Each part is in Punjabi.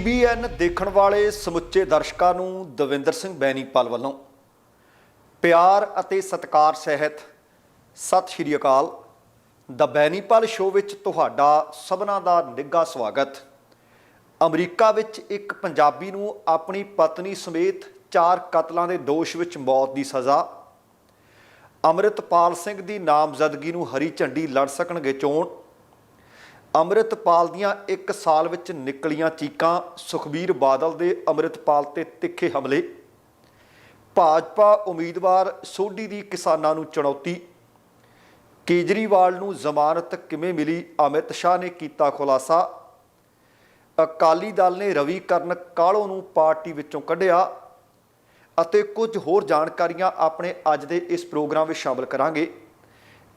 ਟੀਬੀਐਨ ਦੇਖਣ ਵਾਲੇ ਸਮੁੱਚੇ ਦਰਸ਼ਕਾਂ ਨੂੰ ਦਵਿੰਦਰ ਸਿੰਘ ਬੈਣੀਪਾਲ ਵੱਲੋਂ ਪਿਆਰ ਅਤੇ ਸਤਿਕਾਰ ਸਹਿਤ ਸਤਿ ਸ਼੍ਰੀ ਅਕਾਲ। ਦਾ ਬੈਣੀਪਾਲ ਸ਼ੋਅ ਵਿੱਚ ਤੁਹਾਡਾ ਸਭਨਾਂ ਦਾ ਨਿੱਘਾ ਸਵਾਗਤ। ਅਮਰੀਕਾ ਵਿੱਚ ਇੱਕ ਪੰਜਾਬੀ ਨੂੰ ਆਪਣੀ ਪਤਨੀ ਸਮੇਤ ਚਾਰ ਕਤਲਾਂ ਦੇ ਦੋਸ਼ ਵਿੱਚ ਮੌਤ ਦੀ ਸਜ਼ਾ। ਅੰਮ੍ਰਿਤਪਾਲ ਸਿੰਘ ਦੀ ਨਾਮਜ਼ਦਗੀ ਨੂੰ ਹਰੀ ਝੰਡੀ ਲੜ ਸਕਣਗੇ ਚੋਣ। ਅੰਮ੍ਰਿਤਪਾਲ ਦੀਆਂ 1 ਸਾਲ ਵਿੱਚ ਨਿਕਲੀਆਂ ਚੀਕਾਂ ਸੁਖਬੀਰ ਬਾਦਲ ਦੇ ਅੰਮ੍ਰਿਤਪਾਲ ਤੇ ਤਿੱਖੇ ਹਮਲੇ। ਭਾਜਪਾ ਉਮੀਦਵਾਰ ਸੋਢੀ ਦੀ ਕਿਸਾਨਾਂ ਨੂੰ ਚੁਣੌਤੀ। ਕੇਜਰੀਵਾਲ ਨੂੰ ਜ਼ਮਾਨਤ ਕਿਵੇਂ ਮਿਲੀ? ਅਮਿਤ ਸ਼ਾਹ ਨੇ ਕੀਤਾ ਖੁਲਾਸਾ। ਅਕਾਲੀ ਦਲ ਨੇ ਰਵੀ ਕਰਨ ਕਾਲੋ ਨੂੰ ਪਾਰਟੀ ਵਿੱਚੋਂ ਕੱਢਿਆ? ਅਤੇ ਕੁਝ ਹੋਰ ਜਾਣਕਾਰੀਆਂ ਆਪਣੇ ਅੱਜ ਦੇ ਇਸ ਪ੍ਰੋਗਰਾਮ ਵਿੱਚ ਸ਼ਾਮਲ ਕਰਾਂਗੇ।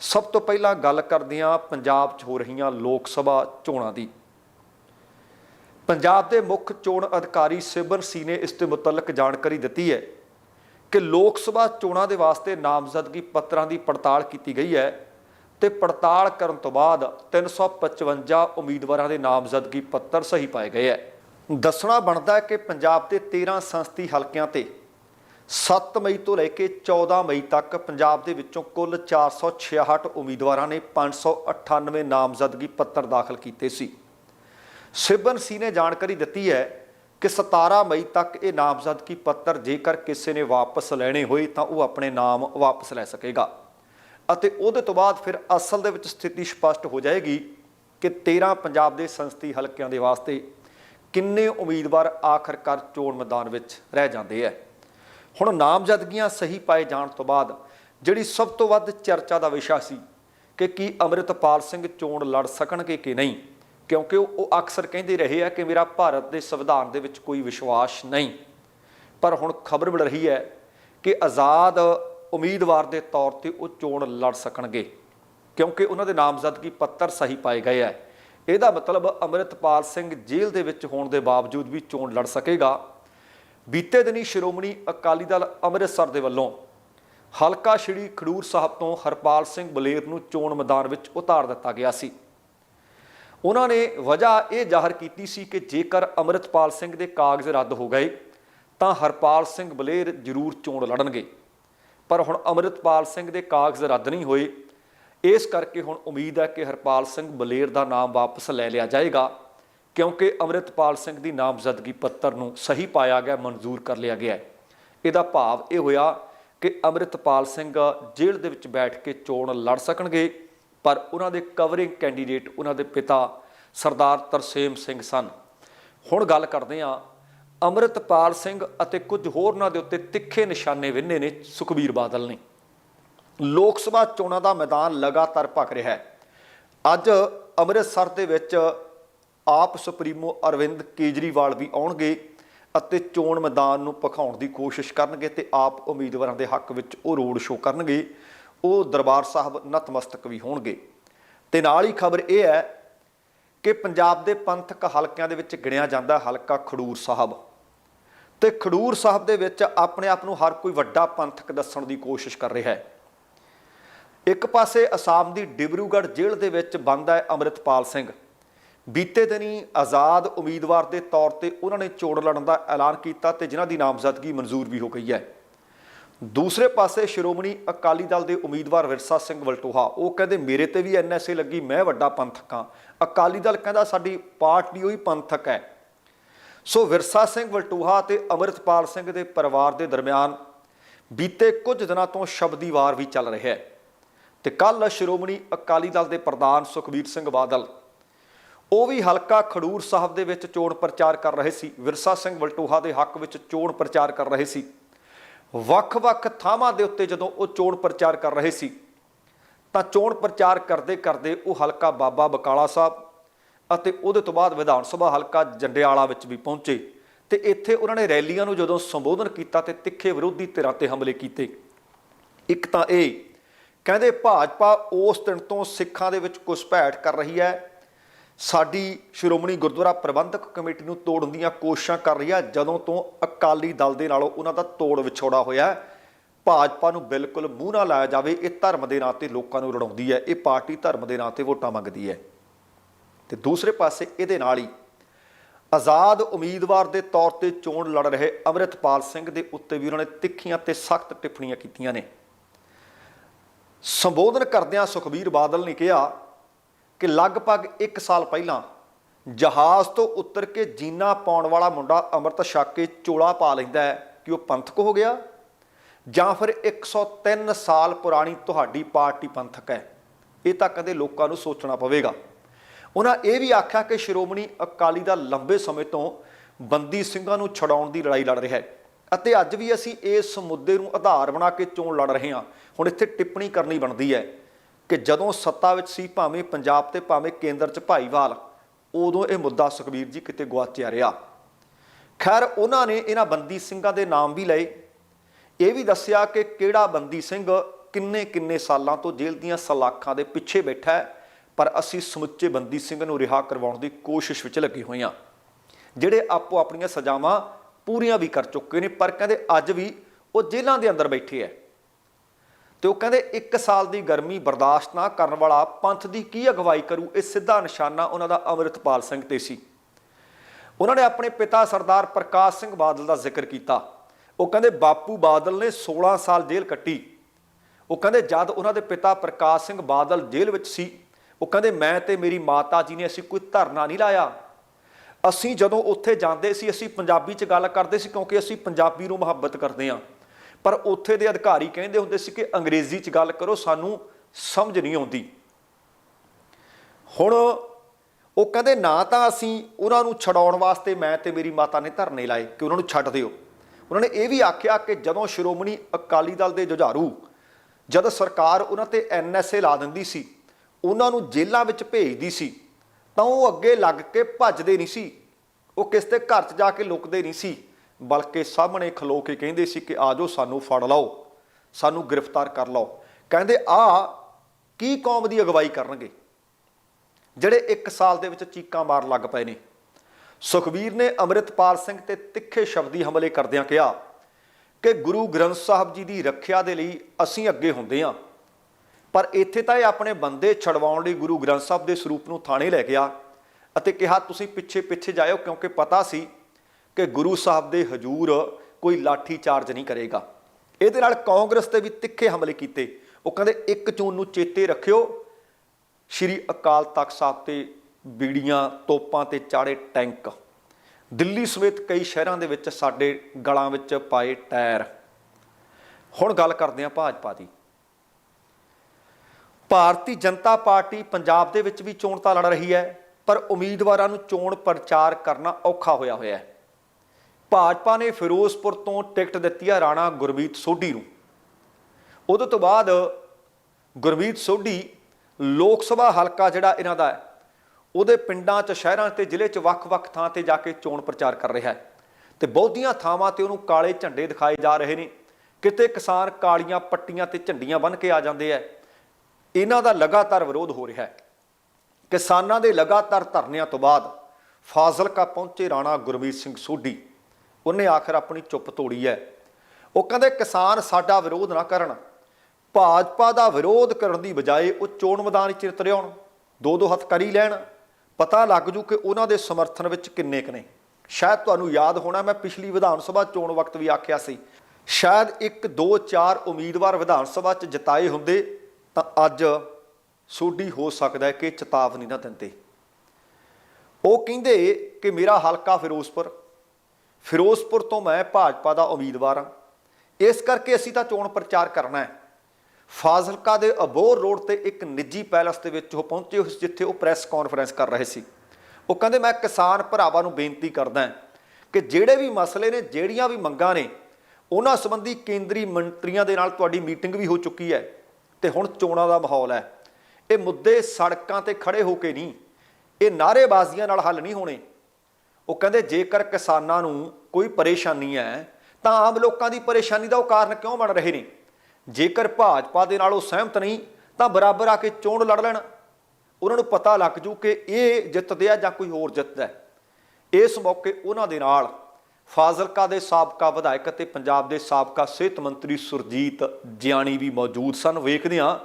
ਸਭ ਤੋਂ ਪਹਿਲਾਂ ਗੱਲ ਕਰਦੇ ਹਾਂ ਪੰਜਾਬ 'ਚ ਹੋ ਰਹੀਆਂ ਲੋਕ ਸਭਾ ਚੋਣਾਂ ਦੀ। ਪੰਜਾਬ ਦੇ ਮੁੱਖ ਚੋਣ ਅਧਿਕਾਰੀ ਸਿਬਰ ਸੀ ਨੇ ਇਸ ਦੇ ਮੁਤਲਕ ਜਾਣਕਾਰੀ ਦਿੱਤੀ ਹੈ ਕਿ ਲੋਕ ਸਭਾ ਚੋਣਾਂ ਦੇ ਵਾਸਤੇ ਨਾਮਜ਼ਦਗੀ ਪੱਤਰਾਂ ਦੀ ਪੜਤਾਲ ਕੀਤੀ ਗਈ ਹੈ ਤੇ ਪੜਤਾਲ ਕਰਨ ਤੋਂ ਬਾਅਦ 355 ਉਮੀਦਵਾਰਾਂ ਦੇ ਨਾਮਜ਼ਦਗੀ ਪੱਤਰ ਸਹੀ ਪਾਏ ਗਏ ਹੈ। ਦੱਸਣਾ ਬਣਦਾ ਹੈ ਕਿ ਪੰਜਾਬ ਦੇ 13 ਸੰਸਦੀ ਹਲਕਿਆਂ ਤੇ 7 ਮਈ ਤੋਂ ਲੈ ਕੇ 14 ਮਈ ਤੱਕ ਪੰਜਾਬ ਦੇ ਵਿੱਚੋਂ ਕੁੱਲ 466 ਉਮੀਦਵਾਰਾਂ ਨੇ 598 ਨਾਮਜ਼ਦਗੀ ਪੱਤਰ ਦਾਖਲ ਕੀਤੇ ਸੀ। ਸਿਬਨ ਸੀ ਨੇ ਜਾਣਕਾਰੀ ਦਿੱਤੀ ਹੈ ਕਿ 17 ਮਈ ਤੱਕ ਇਹ ਨਾਮਜ਼ਦਗੀ ਪੱਤਰ ਜੇਕਰ ਕਿਸੇ ਨੇ ਵਾਪਸ ਲੈਣੇ ਹੋਏ ਤਾਂ ਉਹ ਆਪਣੇ ਨਾਮ ਵਾਪਸ ਲੈ ਸਕੇਗਾ ਅਤੇ ਉਹਦੇ ਤੋਂ ਬਾਅਦ ਫਿਰ ਅਸਲ ਦੇ ਵਿੱਚ ਸਥਿਤੀ ਸਪਸ਼ਟ ਹੋ ਜਾਏਗੀ ਕਿ 13 ਪੰਜਾਬ ਦੇ ਸੰਸਦੀ ਹਲਕਿਆਂ ਦੇ ਵਾਸਤੇ ਕਿੰਨੇ ਉਮੀਦਵਾਰ ਆਖਰਕਾਰ ਚੋਣ ਮੈਦਾਨ ਵਿੱਚ ਰਹਿ ਜਾਂਦੇ ਹੈ। ਹੁਣ ਨਾਮਜ਼ਦਗੀਆਂ ਸਹੀ ਪਾਏ ਜਾਣ ਤੋਂ ਬਾਅਦ ਜਿਹੜੀ ਸਭ ਤੋਂ ਵੱਧ ਚਰਚਾ ਦਾ ਵਿਸ਼ਾ ਸੀ ਕਿ ਕੀ ਅੰਮ੍ਰਿਤਪਾਲ ਸਿੰਘ ਚੋਣ ਲੜ ਸਕਣਗੇ ਕਿ ਨਹੀਂ, ਕਿਉਂਕਿ ਉਹ ਅਕਸਰ ਕਹਿੰਦੇ ਰਹੇ ਆ ਕਿ ਮੇਰਾ ਭਾਰਤ ਦੇ ਸੰਵਿਧਾਨ ਦੇ ਵਿੱਚ ਕੋਈ ਵਿਸ਼ਵਾਸ ਨਹੀਂ। ਪਰ ਹੁਣ ਖਬਰ ਮਿਲ ਰਹੀ ਹੈ ਕਿ ਆਜ਼ਾਦ ਉਮੀਦਵਾਰ ਦੇ ਤੌਰ ਤੇ ਉਹ ਚੋਣ ਲੜ ਸਕਣਗੇ, ਕਿਉਂਕਿ ਉਹਨਾਂ ਦੇ ਨਾਮਜ਼ਦਗੀ ਪੱਤਰ ਸਹੀ ਪਾਏ ਗਏ ਹੈ ਇਹਦਾ ਮਤਲਬ ਅੰਮ੍ਰਿਤਪਾਲ ਸਿੰਘ ਜੇਲ੍ਹ ਦੇ ਵਿੱਚ ਹੋਣ ਦੇ ਬਾਵਜੂਦ ਵੀ ਚੋਣ ਲੜ ਸਕੇਗਾ। ਬੀਤੇ ਦਿਨੀ ਸ਼੍ਰੋਮਣੀ ਅਕਾਲੀ ਦਲ ਅੰਮ੍ਰਿਤਸਰ ਦੇ ਵੱਲੋਂ ਹਲਕਾ ਸ਼੍ਰੀ ਖਡੂਰ ਸਾਹਿਬ ਤੋਂ ਹਰਪਾਲ ਸਿੰਘ ਬਲੇਰ ਨੂੰ ਚੋਣ ਮੈਦਾਨ ਵਿੱਚ ਉਤਾਰ ਦਿੱਤਾ ਗਿਆ ਸੀ। ਉਹਨਾਂ ਨੇ ਵਜ੍ਹਾ ਇਹ ਜ਼ਾਹਰ ਕੀਤੀ ਸੀ ਕਿ ਜੇਕਰ ਅੰਮ੍ਰਿਤਪਾਲ ਸਿੰਘ ਦੇ ਕਾਗਜ਼ ਰੱਦ ਹੋ ਗਏ, ਤਾਂ ਹਰਪਾਲ ਸਿੰਘ ਬਲੇਰ ਜ਼ਰੂਰ ਚੋਣ ਲੜਨਗੇ। ਪਰ ਹੁਣ ਅੰਮ੍ਰਿਤਪਾਲ ਸਿੰਘ ਦੇ ਕਾਗਜ਼ ਰੱਦ ਨਹੀਂ ਹੋਏ। ਇਸ ਕਰਕੇ ਹੁਣ ਉਮੀਦ ਹੈ ਕਿ ਹਰਪਾਲ ਸਿੰਘ ਬਲੇਰ ਦਾ ਨਾਮ ਵਾਪਸ ਲੈ ਲਿਆ ਜਾਏਗਾ। ਕਿਉਂਕਿ ਅੰਮ੍ਰਿਤਪਾਲ ਸਿੰਘ ਦੀ ਨਾਮਜ਼ਦਗੀ ਪੱਤਰ ਨੂੰ ਸਹੀ ਪਾਇਆ ਗਿਆ, ਮਨਜ਼ੂਰ ਕਰ ਲਿਆ ਗਿਆ ਇਹਦਾ ਭਾਵ ਇਹ ਹੋਇਆ ਕਿ ਅੰਮ੍ਰਿਤਪਾਲ ਸਿੰਘ ਜੇਲ੍ਹ ਦੇ ਵਿੱਚ ਬੈਠ ਕੇ ਚੋਣ ਲੜ ਸਕਣਗੇ, ਪਰ ਉਹਨਾਂ ਦੇ ਕਵਰਿੰਗ ਕੈਂਡੀਡੇਟ ਉਹਨਾਂ ਦੇ ਪਿਤਾ ਸਰਦਾਰ ਤਰਸੇਮ ਸਿੰਘ ਸਨ। ਹੁਣ ਗੱਲ ਕਰਦੇ ਹਾਂ, ਅੰਮ੍ਰਿਤਪਾਲ ਸਿੰਘ ਅਤੇ ਕੁਝ ਹੋਰਨਾਂ ਦੇ ਉੱਤੇ ਤਿੱਖੇ ਨਿਸ਼ਾਨੇ ਵਿੰਨੇ ਨੇ ਸੁਖਬੀਰ ਬਾਦਲ ਨੇ। ਲੋਕ ਸਭਾ ਚੋਣਾਂ ਦਾ ਮੈਦਾਨ ਲਗਾਤਾਰ ਭਖ ਰਿਹਾ ਹੈ। ਅੱਜ ਅੰਮ੍ਰਿਤਸਰ ਦੇ ਵਿੱਚ ਆਪ ਸੁਪਰੀਮੋ ਅਰਵਿੰਦ ਕੇਜਰੀਵਾਲ ਵੀ ਆਉਣਗੇ ਅਤੇ ਚੋਣ ਮੈਦਾਨ ਨੂੰ ਭਖਾਉਣ ਦੀ ਕੋਸ਼ਿਸ਼ ਕਰਨਗੇ ਤੇ ਆਪ ਉਮੀਦਵਾਰਾਂ ਦੇ ਹੱਕ ਵਿੱਚ ਉਹ ਰੋਡ ਸ਼ੋਅ ਕਰਨਗੇ, ਉਹ ਦਰਬਾਰ ਸਾਹਿਬ ਨਤਮਸਤਕ ਵੀ ਹੋਣਗੇ। ਤੇ ਨਾਲ ਹੀ ਖਬਰ ਇਹ ਹੈ ਕਿ ਪੰਜਾਬ ਦੇ ਪੰਥਕ ਹਲਕਿਆਂ ਦੇ ਵਿੱਚ ਗਿਣਿਆ ਜਾਂਦਾ ਹਲਕਾ ਖਡੂਰ ਸਾਹਿਬ। ਤੇ ਖਡੂਰ ਸਾਹਿਬ ਦੇ ਵਿੱਚ ਆਪਣੇ ਆਪ ਨੂੰ ਹਰ ਕੋਈ ਵੱਡਾ ਪੰਥਕ ਦੱਸਣ ਦੀ ਕੋਸ਼ਿਸ਼ ਕਰ ਰਿਹਾ ਹੈ। ਇੱਕ ਪਾਸੇ ਅਸਾਮ ਦੀ ਡਿਬਰੂਗੜ੍ਹ ਜੇਲ੍ਹ ਦੇ ਵਿੱਚ ਬੰਦ ਹੈ ਅੰਮ੍ਰਿਤਪਾਲ ਸਿੰਘ। ਬੀਤੇ ਦਿਨੀ ਆਜ਼ਾਦ ਉਮੀਦਵਾਰ ਦੇ ਤੌਰ ਤੇ ਉਹਨਾਂ ਨੇ ਚੋਣ ਲੜਨ ਦਾ ਐਲਾਨ ਕੀਤਾ ਤੇ ਜਿਨ੍ਹਾਂ ਦੀ ਨਾਮਜ਼ਦਗੀ ਮਨਜ਼ੂਰ ਵੀ ਹੋ ਗਈ ਹੈ। ਦੂਸਰੇ ਪਾਸੇ ਸ਼੍ਰੋਮਣੀ ਅਕਾਲੀ ਦਲ ਦੇ ਉਮੀਦਵਾਰ ਵਿਰਸਾ ਸਿੰਘ ਵਲਟੋਹਾ, ਉਹ ਕਹਿੰਦੇ, ਮੇਰੇ ਤੇ ਵੀ ਐਨਐਸਏ ਲੱਗੀ, ਮੈਂ ਵੱਡਾ ਪੰਥਕ ਹਾਂ। ਅਕਾਲੀ ਦਲ ਕਹਿੰਦਾ, ਸਾਡੀ ਪਾਰਟੀ ਉਹੀ ਪੰਥਕ ਹੈ। ਸੋ ਵਿਰਸਾ ਸਿੰਘ ਵਲਟੋਹਾ ਤੇ ਅਮਰਿਤਪਾਲ ਸਿੰਘ ਦੇ ਪਰਿਵਾਰ ਦੇ ਦਰਮਿਆਨ ਬੀਤੇ ਕੁਝ ਦਿਨਾਂ ਤੋਂ ਸ਼ਬਦੀ ਵਾਰ ਵੀ ਚੱਲ ਰਿਹਾ ਹੈ। ਤੇ ਕੱਲ ਸ਼੍ਰੋਮਣੀ ਅਕਾਲੀ ਦਲ ਦੇ ਪ੍ਰਧਾਨ ਸੁਖਬੀਰ ਸਿੰਘ ਬਾਦਲ ਉਹ ਵੀ ਹਲਕਾ ਖਡੂਰ ਸਾਹਿਬ ਦੇ ਵਿੱਚ ਚੋਣ ਪ੍ਰਚਾਰ ਕਰ ਰਹੇ ਸੀ। ਵਿਰਸਾ ਸਿੰਘ ਵਲਟੋਹਾ ਦੇ ਹੱਕ ਵਿੱਚ ਚੋਣ ਪ੍ਰਚਾਰ ਕਰ ਰਹੇ ਸੀ। ਵੱਖ-ਵੱਖ ਥਾਵਾਂ ਦੇ ਉੱਤੇ ਜਦੋਂ ਉਹ ਚੋਣ ਪ੍ਰਚਾਰ ਕਰ ਰਹੇ ਸੀ, ਤਾਂ ਚੋਣ ਪ੍ਰਚਾਰ ਕਰਦੇ ਕਰਦੇ ਉਹ ਹਲਕਾ ਬਾਬਾ ਬਕਾਲਾ ਸਾਹਿਬ ਅਤੇ ਉਹਦੇ ਤੋਂ ਬਾਅਦ ਵਿਧਾਨ ਸਭਾ ਹਲਕਾ ਜੰਡਿਆਲਾ ਵਿੱਚ ਵੀ ਪਹੁੰਚੇ ਤੇ ਇੱਥੇ ਉਹਨਾਂ ਨੇ ਰੈਲੀਆਂ ਨੂੰ ਜਦੋਂ ਸੰਬੋਧਨ ਕੀਤਾ ਤੇ ਤਿੱਖੇ ਵਿਰੋਧੀ ਧਿਰਾਂ ਤੇ ਹਮਲੇ ਕੀਤੇ। ਇੱਕ ਤਾਂ ਇਹ, ਕਹਿੰਦੇ ਭਾਜਪਾ ਉਸ ਦਿਨ ਤੋਂ ਸਿੱਖਾਂ ਦੇ ਵਿੱਚ ਘੁਸਪੈਠ ਕਰ ਰਹੀ ਹੈ ਸਾਡੀ ਸ਼੍ਰੋਮਣੀ ਗੁਰਦੁਆਰਾ ਪ੍ਰਬੰਧਕ ਕਮੇਟੀ ਨੂੰ ਤੋੜਨ ਦੀਆਂ ਕੋਸ਼ਿਸ਼ਾਂ ਕਰ ਰਹੀ ਹੈ ਜਦੋਂ ਤੋਂ ਅਕਾਲੀ ਦਲ ਦੇ ਨਾਲੋਂ ਉਹਨਾਂ ਦਾ ਤੋੜ ਵਿਛੋੜਾ ਹੋਇਆ ਭਾਜਪਾ ਨੂੰ ਬਿਲਕੁਲ ਮੂੰਹ ਨਾ ਲਾਇਆ ਜਾਵੇ, ਇਹ ਧਰਮ ਦੇ ਨਾਂ ਤੇ ਲੋਕਾਂ ਨੂੰ ਲੜਾਉਂਦੀ ਹੈ, ਇਹ ਪਾਰਟੀ ਧਰਮ ਦੇ ਨਾਂ ਤੇ ਵੋਟਾਂ ਮੰਗਦੀ ਹੈ। ਤੇ ਦੂਸਰੇ ਪਾਸੇ ਇਹਦੇ ਨਾਲ ਹੀ ਆਜ਼ਾਦ ਉਮੀਦਵਾਰ ਦੇ ਤੌਰ ਤੇ ਚੋਣ ਲੜ ਰਹੇ ਅਮਰਿਤਪਾਲ ਸਿੰਘ ਦੇ ਉੱਤੇ ਵੀ ਉਹਨਾਂ ਨੇ ਤਿੱਖੀਆਂ ਤੇ ਸਖਤ ਟਿੱਪਣੀਆਂ ਕੀਤੀਆਂ ਨੇ। ਸੰਬੋਧਨ ਕਰਦਿਆਂ ਸੁਖਬੀਰ ਬਾਦਲ ਨੇ ਕਿਹਾ ਕਿ ਲਗਭਗ 1 ਸਾਲ ਪਹਿਲਾਂ ਜਹਾਜ਼ ਤੋਂ ਉਤਰ ਕੇ ਜੀਨਾ ਪਾਉਣ ਵਾਲਾ ਮੁੰਡਾ ਅੰਮ੍ਰਿਤ ਛੱਕ ਕੇ ਚੋਲਾ ਪਾ ਲੈਂਦਾ ਹੈ ਕਿ ਉਹ ਪੰਥਕ ਹੋ ਗਿਆ ਜਾਂ ਫਿਰ 103 ਸਾਲ ਪੁਰਾਣੀ ਤੁਹਾਡੀ ਪਾਰਟੀ ਪੰਥਕ ਹੈ। ਇਹ ਤਾਂ ਕਦੇ ਲੋਕਾਂ ਨੂੰ ਸੋਚਣਾ ਪਵੇਗਾ। ਉਹਨਾਂ ਇਹ ਵੀ ਆਖਿਆ ਕਿ ਸ਼੍ਰੋਮਣੀ ਅਕਾਲੀ ਦਲ ਲੰਬੇ ਸਮੇਂ ਤੋਂ ਬੰਦੀ ਸਿੰਘਾਂ ਨੂੰ ਛਡਾਉਣ ਦੀ ਲੜਾਈ ਲੜ ਰਿਹਾ ਹੈ ਅਤੇ ਅੱਜ ਵੀ ਅਸੀਂ ਇਸ ਮੁੱਦੇ ਨੂੰ ਆਧਾਰ ਬਣਾ ਕੇ ਚੋਣ ਲੜ ਰਹੇ ਹਾਂ। ਹੁਣ ਇੱਥੇ ਟਿੱਪਣੀ ਕਰਨੀ ਬਣਦੀ ਹੈ। ਕਿ ਜਦੋਂ ਸੱਤਾ ਵਿੱਚ ਸੀ, ਭਾਵੇਂ ਪੰਜਾਬ ਤੇ ਭਾਵੇਂ ਕੇਂਦਰ 'ਚ ਭਾਈਵਾਲ, ਉਦੋਂ ਇਹ ਮੁੱਦਾ ਸੁਖਬੀਰ ਜੀ ਕਿਤੇ ਗੁਆਚਿਆ ਰਿਹਾ। ਖੈਰ, ਉਹਨਾਂ ਨੇ ਇਹਨਾਂ ਬੰਦੀ ਸਿੰਘਾਂ ਦੇ ਨਾਮ ਵੀ ਲਏ। ਇਹ ਵੀ ਦੱਸਿਆ ਕਿ ਕਿਹੜਾ ਬੰਦੀ ਸਿੰਘ ਕਿੰਨੇ ਕਿੰਨੇ ਸਾਲਾਂ ਤੋਂ ਜੇਲ੍ਹ ਦੀਆਂ ਸਲਾਖਾਂ ਦੇ ਪਿੱਛੇ ਬੈਠਾ ਹੈ, ਪਰ ਅਸੀਂ ਸਮੁੱਚੇ ਬੰਦੀ ਸਿੰਘ ਨੂੰ ਰਿਹਾ ਕਰਵਾਉਣ ਦੀ ਕੋਸ਼ਿਸ਼ ਵਿੱਚ ਲੱਗੇ ਹੋਏ ਹਾਂ। ਜਿਹੜੇ ਆਪੋ ਆਪਣੀਆਂ ਸਜ਼ਾਵਾਂ ਪੂਰੀਆਂ ਵੀ ਕਰ ਚੁੱਕੇ ਨੇ, ਪਰ ਕਹਿੰਦੇ ਅੱਜ ਵੀ ਉਹ ਜੇਲ੍ਹਾਂ ਦੇ ਅੰਦਰ ਬੈਠੇ ਐ ਤੇ ਉਹ ਕਹਿੰਦੇ 1 ਸਾਲ ਦੀ ਗਰਮੀ ਬਰਦਾਸ਼ਤ ਨਾ ਕਰਨ ਵਾਲਾ ਪੰਥ ਦੀ ਕੀ ਅਗਵਾਈ ਕਰੂ, ਇਹ ਸਿੱਧਾ ਨਿਸ਼ਾਨਾ ਉਹਨਾਂ ਦਾ ਅੰਮ੍ਰਿਤਪਾਲ ਸਿੰਘ ਤੇ ਸੀ। ਉਹਨਾਂ ਨੇ ਆਪਣੇ ਪਿਤਾ ਸਰਦਾਰ ਪ੍ਰਕਾਸ਼ ਸਿੰਘ ਬਾਦਲ ਦਾ ਜ਼ਿਕਰ ਕੀਤਾ। ਉਹ ਕਹਿੰਦੇ ਬਾਪੂ ਬਾਦਲ ਨੇ 16 ਸਾਲ ਜੇਲ੍ਹ ਕੱਟੀ। ਉਹ ਕਹਿੰਦੇ ਜਦ ਉਹਨਾਂ ਦੇ ਪਿਤਾ ਪ੍ਰਕਾਸ਼ ਸਿੰਘ ਬਾਦਲ ਜੇਲ੍ਹ ਵਿੱਚ ਸੀ, ਉਹ ਕਹਿੰਦੇ ਮੈਂ ਤੇ ਮੇਰੀ ਮਾਤਾ ਜੀ ਨੇ ਅਸੀਂ ਕੋਈ ਧਰਨਾ ਨਹੀਂ ਲਾਇਆ। ਅਸੀਂ ਜਦੋਂ ਉੱਥੇ ਜਾਂਦੇ ਸੀ, ਅਸੀਂ ਪੰਜਾਬੀ 'ਚ ਗੱਲ ਕਰਦੇ ਸੀ ਕਿਉਂਕਿ ਅਸੀਂ ਪੰਜਾਬੀ ਨੂੰ ਮੁਹੱਬਤ ਕਰਦੇ ਹਾਂ। ਪਰ ਉੱਥੇ ਦੇ ਅਧਿਕਾਰੀ ਕਹਿੰਦੇ ਹੁੰਦੇ ਸੀ ਕਿ ਅੰਗਰੇਜ਼ੀ 'ਚ ਗੱਲ ਕਰੋ, ਸਾਨੂੰ ਸਮਝ ਨਹੀਂ ਆਉਂਦੀ। ਹੁਣ ਉਹ ਕਹਿੰਦੇ, ਨਾ ਤਾਂ ਅਸੀਂ ਉਹਨਾਂ ਨੂੰ ਛਡਾਉਣ ਵਾਸਤੇ ਮੈਂ ਤੇ ਮੇਰੀ ਮਾਤਾ ਨੇ ਧਰਨੇ ਲਾਏ ਕਿ ਉਹਨਾਂ ਨੂੰ ਛੱਡ ਦਿਓ। ਉਹਨਾਂ ਨੇ ਇਹ ਵੀ ਆਖਿਆ ਕਿ ਜਦੋਂ ਸ਼੍ਰੋਮਣੀ ਅਕਾਲੀ ਦਲ ਦੇ ਜੁਝਾਰੂ, ਜਦ ਸਰਕਾਰ ਉਹਨਾਂ ਤੇ ਐਨਐਸਏ ਲਾ ਦਿੰਦੀ ਸੀ, ਉਹਨਾਂ ਨੂੰ ਜੇਲ੍ਹਾਂ ਵਿੱਚ ਭੇਜਦੀ ਸੀ, ਤਾਂ ਉਹ ਅੱਗੇ ਲੱਗ ਕੇ ਭੱਜਦੇ ਨਹੀਂ ਸੀ। ਉਹ ਕਿਸ ਦੇ ਘਰ 'ਚ ਜਾ ਕੇ ਲੁਕਦੇ ਨਹੀਂ ਸੀ। ਬਲਕਿ ਸਾਹਮਣੇ ਖਲੋ ਕੇ ਕਹਿੰਦੇ ਸੀ ਕਿ ਆਜੋ ਸਾਨੂੰ ਫੜ ਲਓ, ਸਾਨੂੰ ਗ੍ਰਿਫਤਾਰ ਕਰ ਲਓ। ਕਹਿੰਦੇ, ਆ, ਕੀ ਕੌਮ ਦੀ ਅਗਵਾਈ ਕਰਨਗੇ? ਜਿਹੜੇ 1 ਸਾਲ ਦੇ ਵਿੱਚ ਚੀਕਾਂ ਮਾਰਨ ਲੱਗ ਪਏ ਨੇ। ਸੁਖਵੀਰ ਨੇ ਅੰਮ੍ਰਿਤਪਾਲ ਸਿੰਘ ਤੇ ਤਿੱਖੇ ਸ਼ਬਦੀ ਹਮਲੇ ਕਰਦਿਆਂ ਕਿਹਾ ਕਿ ਗੁਰੂ ਗ੍ਰੰਥ ਸਾਹਿਬ ਜੀ ਦੀ ਰੱਖਿਆ ਦੇ ਲਈ ਅਸੀਂ ਅੱਗੇ ਹੁੰਦੇ ਹਾਂ। ਪਰ ਇੱਥੇ ਤਾਂ ਇਹ ਆਪਣੇ ਬੰਦੇ ਛਡਵਾਉਣ ਲਈ ਗੁਰੂ ਗ੍ਰੰਥ ਸਾਹਿਬ ਦੇ ਸਰੂਪ ਨੂੰ ਥਾਣੇ ਲੈ ਗਿਆ ਅਤੇ ਕਿਹਾ, ਤੁਸੀਂ ਪਿੱਛੇ ਪਿੱਛੇ ਜਾਇਓ ਕਿਉਂਕਿ ਪਤਾ ਸੀ ਕਿ ਗੁਰੂ ਸਾਹਿਬ ਦੇ ਹਜੂਰ ਕੋਈ ਲਾਠੀ ਚਾਰਜ ਨਹੀਂ ਕਰੇਗਾ। ਇਹਦੇ ਨਾਲ ਕਾਂਗਰਸ ਤੇ ਵੀ ਤਿੱਖੇ ਹਮਲੇ ਕੀਤੇ। ਉਹ ਕਹਿੰਦੇ 1 ਜੂਨ ਨੂੰ ਚੇਤੇ ਰੱਖਿਓ। ਸ਼੍ਰੀ ਅਕਾਲ ਤਖਤ ਸਾਹਿਬ ਤੇ ਬੀੜੀਆਂ, ਤੋਪਾਂ ਤੇ ਚਾੜੇ ਟੈਂਕ। ਦਿੱਲੀ ਸਮੇਤ ਕਈ ਸ਼ਹਿਰਾਂ ਦੇ ਵਿੱਚ ਸਾਡੇ ਗਲਾਂ ਵਿੱਚ ਪਾਏ ਟਾਇਰ। ਹੁਣ ਗੱਲ ਕਰਦੇ ਹਾਂ ਭਾਜਪਾ ਦੀ। ਭਾਰਤੀ ਜਨਤਾ ਪਾਰਟੀ ਪੰਜਾਬ ਦੇ ਵਿੱਚ ਵੀ ਚੋਣ ਤਾਂ ਲੜ ਰਹੀ ਹੈ, ਪਰ ਉਮੀਦਵਾਰਾਂ ਨੂੰ ਚੋਣ ਪ੍ਰਚਾਰ ਕਰਨਾ ਔਖਾ ਹੋਇਆ ਹੋਇਆ ਹੈ। ਭਾਜਪਾ ਨੇ ਫਿਰੋਜ਼ਪੁਰ ਤੋਂ ਟਿਕਟ ਦਿੱਤੀ ਹੈ ਰਾਣਾ ਗੁਰਮੀਤ ਸੋਢੀ ਨੂੰ। ਉਹਦੇ ਤੋਂ ਬਾਅਦ ਗੁਰਮੀਤ ਸੋਢੀ ਲੋਕ ਸਭਾ ਹਲਕਾ ਜਿਹੜਾ ਇਹਨਾਂ ਦਾ ਹੈ, ਉਹਦੇ ਪਿੰਡਾਂ 'ਚ, ਸ਼ਹਿਰਾਂ ਤੇ ਜ਼ਿਲ੍ਹੇ 'ਚ ਵੱਖ-ਵੱਖ ਥਾਂ ਤੇ ਜਾ ਕੇ ਚੋਣ ਪ੍ਰਚਾਰ ਕਰ ਰਿਹਾ ਹੈ। ਤੇ ਬਹੁਤੀਆਂ ਥਾਵਾਂ ਤੇ ਉਹਨੂੰ ਕਾਲੇ ਝੰਡੇ ਦਿਖਾਏ ਜਾ ਰਹੇ ਨੇ। ਕਿਤੇ ਕਿਸਾਨ ਕਾਲੀਆਂ ਪੱਟੀਆਂ ਤੇ ਝੰਡੀਆਂ ਬੰਨ੍ਹ ਕੇ ਆ ਜਾਂਦੇ ਆ। ਇਹਨਾਂ ਦਾ ਲਗਾਤਾਰ ਵਿਰੋਧ ਹੋ ਰਿਹਾ ਹੈ। ਕਿਸਾਨਾਂ ਦੇ ਲਗਾਤਾਰ ਧਰਨਿਆਂ ਤੋਂ ਬਾਅਦ ਫਾਜ਼ਿਲਕਾ ਪਹੁੰਚੇ ਰਾਣਾ ਗੁਰਮੀਤ ਸਿੰਘ ਸੋਢੀ। ਉਹਨੇ ਆਖਰ ਆਪਣੀ ਚੁੱਪ ਤੋੜੀ ਹੈ ਉਹ ਕਹਿੰਦੇ, ਕਿਸਾਨ ਸਾਡਾ ਵਿਰੋਧ ਨਾ ਕਰਨ। ਭਾਜਪਾ ਦਾ ਵਿਰੋਧ ਕਰਨ ਦੀ ਬਜਾਏ ਉਹ ਚੋਣ ਮੈਦਾਨ 'ਚ ਉਤਰੇ ਆਉਣ। ਦੋ ਦੋ ਹੱਥ ਕਰੀ ਲੈਣ। ਪਤਾ ਲੱਗ ਜੂ ਕਿ ਉਹਨਾਂ ਦੇ ਸਮਰਥਨ ਵਿੱਚ ਕਿੰਨੇ ਕੁ ਨੇ। ਸ਼ਾਇਦ ਤੁਹਾਨੂੰ ਯਾਦ ਹੋਣਾ, ਮੈਂ ਪਿਛਲੀ ਵਿਧਾਨ ਸਭਾ ਚੋਣ ਵਕਤ ਵੀ ਆਖਿਆ ਸੀ। ਸ਼ਾਇਦ 1 2 4 ਉਮੀਦਵਾਰ ਵਿਧਾਨ ਸਭਾ 'ਚ ਜਿਤਾਏ ਹੁੰਦੇ, ਤਾਂ ਅੱਜ ਸੋਢੀ ਹੋ ਸਕਦਾ ਹੈ ਕਿ ਚੇਤਾਵਨੀ ਨਾ ਦਿੰਦੇ। ਉਹ ਕਹਿੰਦੇ ਕਿ ਮੇਰਾ ਹਲਕਾ ਫਿਰੋਜ਼ਪੁਰ ਫਿਰੋਜ਼ਪੁਰ ਤੋਂ ਮੈਂ ਭਾਜਪਾ ਦਾ ਉਮੀਦਵਾਰ ਹਾਂ। ਇਸ ਕਰਕੇ ਅਸੀਂ ਤਾਂ ਚੋਣ ਪ੍ਰਚਾਰ ਕਰਨਾ ਹੈ। ਫਾਜ਼ਿਲਕਾ ਦੇ ਅਬੋਰ ਰੋਡ ਤੇ ਇੱਕ ਨਿੱਜੀ ਪੈਲਸ ਦੇ ਵਿੱਚ ਉਹ ਪਹੁੰਚੇ ਉਸ ਜਿੱਥੇ ਉਹ ਪ੍ਰੈਸ ਕਾਨਫਰੰਸ ਕਰ ਰਹੇ ਸੀ। ਉਹ ਕਹਿੰਦੇ, ਮੈਂ ਕਿਸਾਨ ਭਰਾਵਾਂ ਨੂੰ ਬੇਨਤੀ ਕਰਦਾ ਕਿ ਜਿਹੜੇ ਵੀ ਮਸਲੇ ਨੇ, ਜਿਹੜੀਆਂ ਵੀ ਮੰਗਾਂ ਨੇ, ਉਹਨਾਂ ਸੰਬੰਧੀ ਕੇਂਦਰੀ ਮੰਤਰੀਆਂ ਦੇ ਨਾਲ ਤੁਹਾਡੀ ਮੀਟਿੰਗ ਵੀ ਹੋ ਚੁੱਕੀ ਹੈ ਤੇ ਹੁਣ ਚੋਣਾਂ ਦਾ ਮਾਹੌਲ ਹੈ। ਇਹ ਮੁੱਦੇ ਸੜਕਾਂ ਤੇ ਖੜੇ ਹੋ ਕੇ ਨਹੀਂ, ਇਹ ਨਾਅਰੇਬਾਜ਼ੀਆਂ ਨਾਲ ਹੱਲ ਨਹੀਂ ਹੋਣੇ। ਉਹ ਕਹਿੰਦੇ, ਜੇਕਰ ਕਿਸਾਨਾਂ ਨੂੰ ਕੋਈ ਪਰੇਸ਼ਾਨੀ ਹੈ, ਤਾਂ ਆਮ ਲੋਕਾਂ ਦੀ ਪਰੇਸ਼ਾਨੀ ਦਾ ਉਹ ਕਾਰਨ ਕਿਉਂ ਬਣ ਰਹੇ ਨੇ? ਜੇਕਰ ਭਾਜਪਾ ਦੇ ਨਾਲ ਉਹ ਸਹਿਮਤ ਨਹੀਂ, ਤਾਂ ਬਰਾਬਰ ਆ ਕੇ ਚੋਣ ਲੜ ਲੈਣ। ਉਹਨਾਂ ਨੂੰ ਪਤਾ ਲੱਗ ਜੂ ਕਿ ਇਹ ਜਿੱਤਦੇ ਆ ਜਾਂ ਕੋਈ ਹੋਰ ਜਿੱਤਦਾ ਇਸ ਮੌਕੇ ਉਹਨਾਂ ਦੇ ਨਾਲ ਫਾਜ਼ਿਲਕਾ ਦੇ ਸਾਬਕਾ ਵਿਧਾਇਕ ਅਤੇ ਪੰਜਾਬ ਦੇ ਸਾਬਕਾ ਸਿਹਤ ਮੰਤਰੀ ਸੁਰਜੀਤ ਜਿਆਣੀ ਵੀ ਮੌਜੂਦ ਸਨ। ਵੇਖਦੇ ਹਾਂ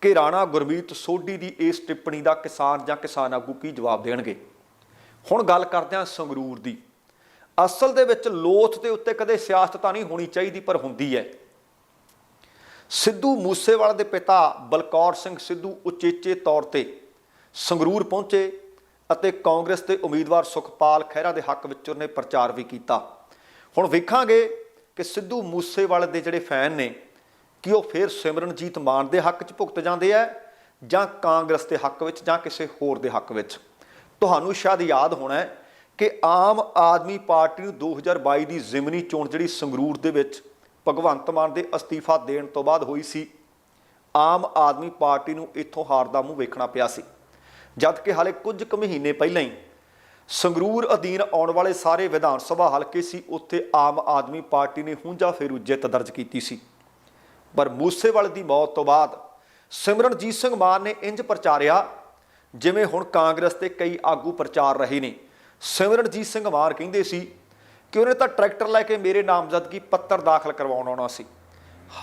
ਕਿ ਰਾਣਾ ਗੁਰਮੀਤ ਸੋਢੀ ਦੀ ਇਸ ਟਿੱਪਣੀ ਦਾ ਕਿਸਾਨ ਜਾਂ ਕਿਸਾਨ ਆਗੂ ਕੀ ਜਵਾਬ ਦੇਣਗੇ। ਹੁਣ ਗੱਲ ਕਰਦੇ ਹਾਂ ਸੰਗਰੂਰ ਦੀ। ਅਸਲ ਦੇ ਵਿੱਚ ਲੋਥ ਦੇ ਉੱਤੇ ਕਦੇ ਸਿਆਸਤ ਤਾਂ ਨਹੀਂ ਹੋਣੀ ਚਾਹੀਦੀ, ਪਰ ਹੁੰਦੀ ਹੈ। ਸਿੱਧੂ ਮੂਸੇਵਾਲਾ ਦੇ ਪਿਤਾ ਬਲਕੌਰ ਸਿੰਘ ਸਿੱਧੂ ਉਚੇਚੇ ਤੌਰ ਤੇ ਸੰਗਰੂਰ ਪਹੁੰਚੇ ਅਤੇ ਕਾਂਗਰਸ ਦੇ ਉਮੀਦਵਾਰ ਸੁਖਪਾਲ ਖਹਿਰਾ ਦੇ ਹੱਕ ਵਿੱਚ ਉਹਨੇ ਪ੍ਰਚਾਰ ਵੀ ਕੀਤਾ। ਹੁਣ ਵੇਖਾਂਗੇ ਕਿ ਸਿੱਧੂ ਮੂਸੇਵਾਲੇ ਦੇ ਜਿਹੜੇ ਫੈਨ ਨੇ, ਕਿ ਉਹ ਫਿਰ ਸਿਮਰਨਜੀਤ ਮਾਨ ਦੇ ਹੱਕ 'ਚ ਭੁਗਤ ਜਾਂਦੇ ਆ ਜਾਂ ਕਾਂਗਰਸ ਦੇ ਹੱਕ ਵਿੱਚ ਜਾਂ ਕਿਸੇ ਹੋਰ ਦੇ ਹੱਕ ਵਿੱਚ? ਤੁਹਾਨੂੰ ਸ਼ਾਇਦ ਯਾਦ ਹੋਣਾ ਹੈ ਕਿ ਆਮ ਆਦਮੀ ਪਾਰਟੀ ਨੂੰ 2022 ਦੀ ਜ਼ਿਮਨੀ ਚੋਣ ਜਿਹੜੀ ਸੰਗਰੂਰ ਦੇ ਵਿੱਚ ਭਗਵੰਤ ਮਾਨ ਦੇ ਅਸਤੀਫਾ ਦੇਣ ਤੋਂ ਬਾਅਦ ਹੋਈ ਸੀ, ਆਮ ਆਦਮੀ ਪਾਰਟੀ ਨੂੰ ਇੱਥੋਂ ਹਾਰ ਦਾ ਮੂੰਹ ਵੇਖਣਾ ਪਿਆ ਸੀ। ਜਦ ਕਿ ਹਾਲੇ ਕੁਝ ਕੁ ਮਹੀਨੇ ਪਹਿਲਾਂ ਹੀ ਸੰਗਰੂਰ ਅਧੀਨ ਆਉਣ ਵਾਲੇ ਸਾਰੇ ਵਿਧਾਨ ਸਭਾ ਹਲਕੇ ਸੀ, ਉੱਥੇ ਆਮ ਆਦਮੀ ਪਾਰਟੀ ਨੇ ਹੁੰਜਾ ਫੇਰੂ ਜਿੱਤ ਦਰਜ ਕੀਤੀ ਸੀ। ਪਰ ਮੂਸੇਵਾਲੇ ਦੀ ਮੌਤ ਤੋਂ ਬਾਅਦ ਸਿਮਰਨਜੀਤ ਸਿੰਘ ਮਾਨ ਨੇ ਇੰਜ ਪ੍ਰਚਾਰਿਆ ਜਿਵੇਂ ਹੁਣ ਕਾਂਗਰਸ ਦੇ ਕਈ ਆਗੂ ਪ੍ਰਚਾਰ ਰਹੇ ਨੇ। ਸਿਮਰਨਜੀਤ ਸਿੰਘ ਮਾਨ ਕਹਿੰਦੇ ਸੀ ਕਿ ਉਹਨੇ ਤਾਂ ਟਰੈਕਟਰ ਲੈ ਕੇ ਮੇਰੇ ਨਾਮਜ਼ਦਗੀ ਪੱਤਰ ਦਾਖਲ ਕਰਵਾਉਣ ਆਉਣਾ ਸੀ।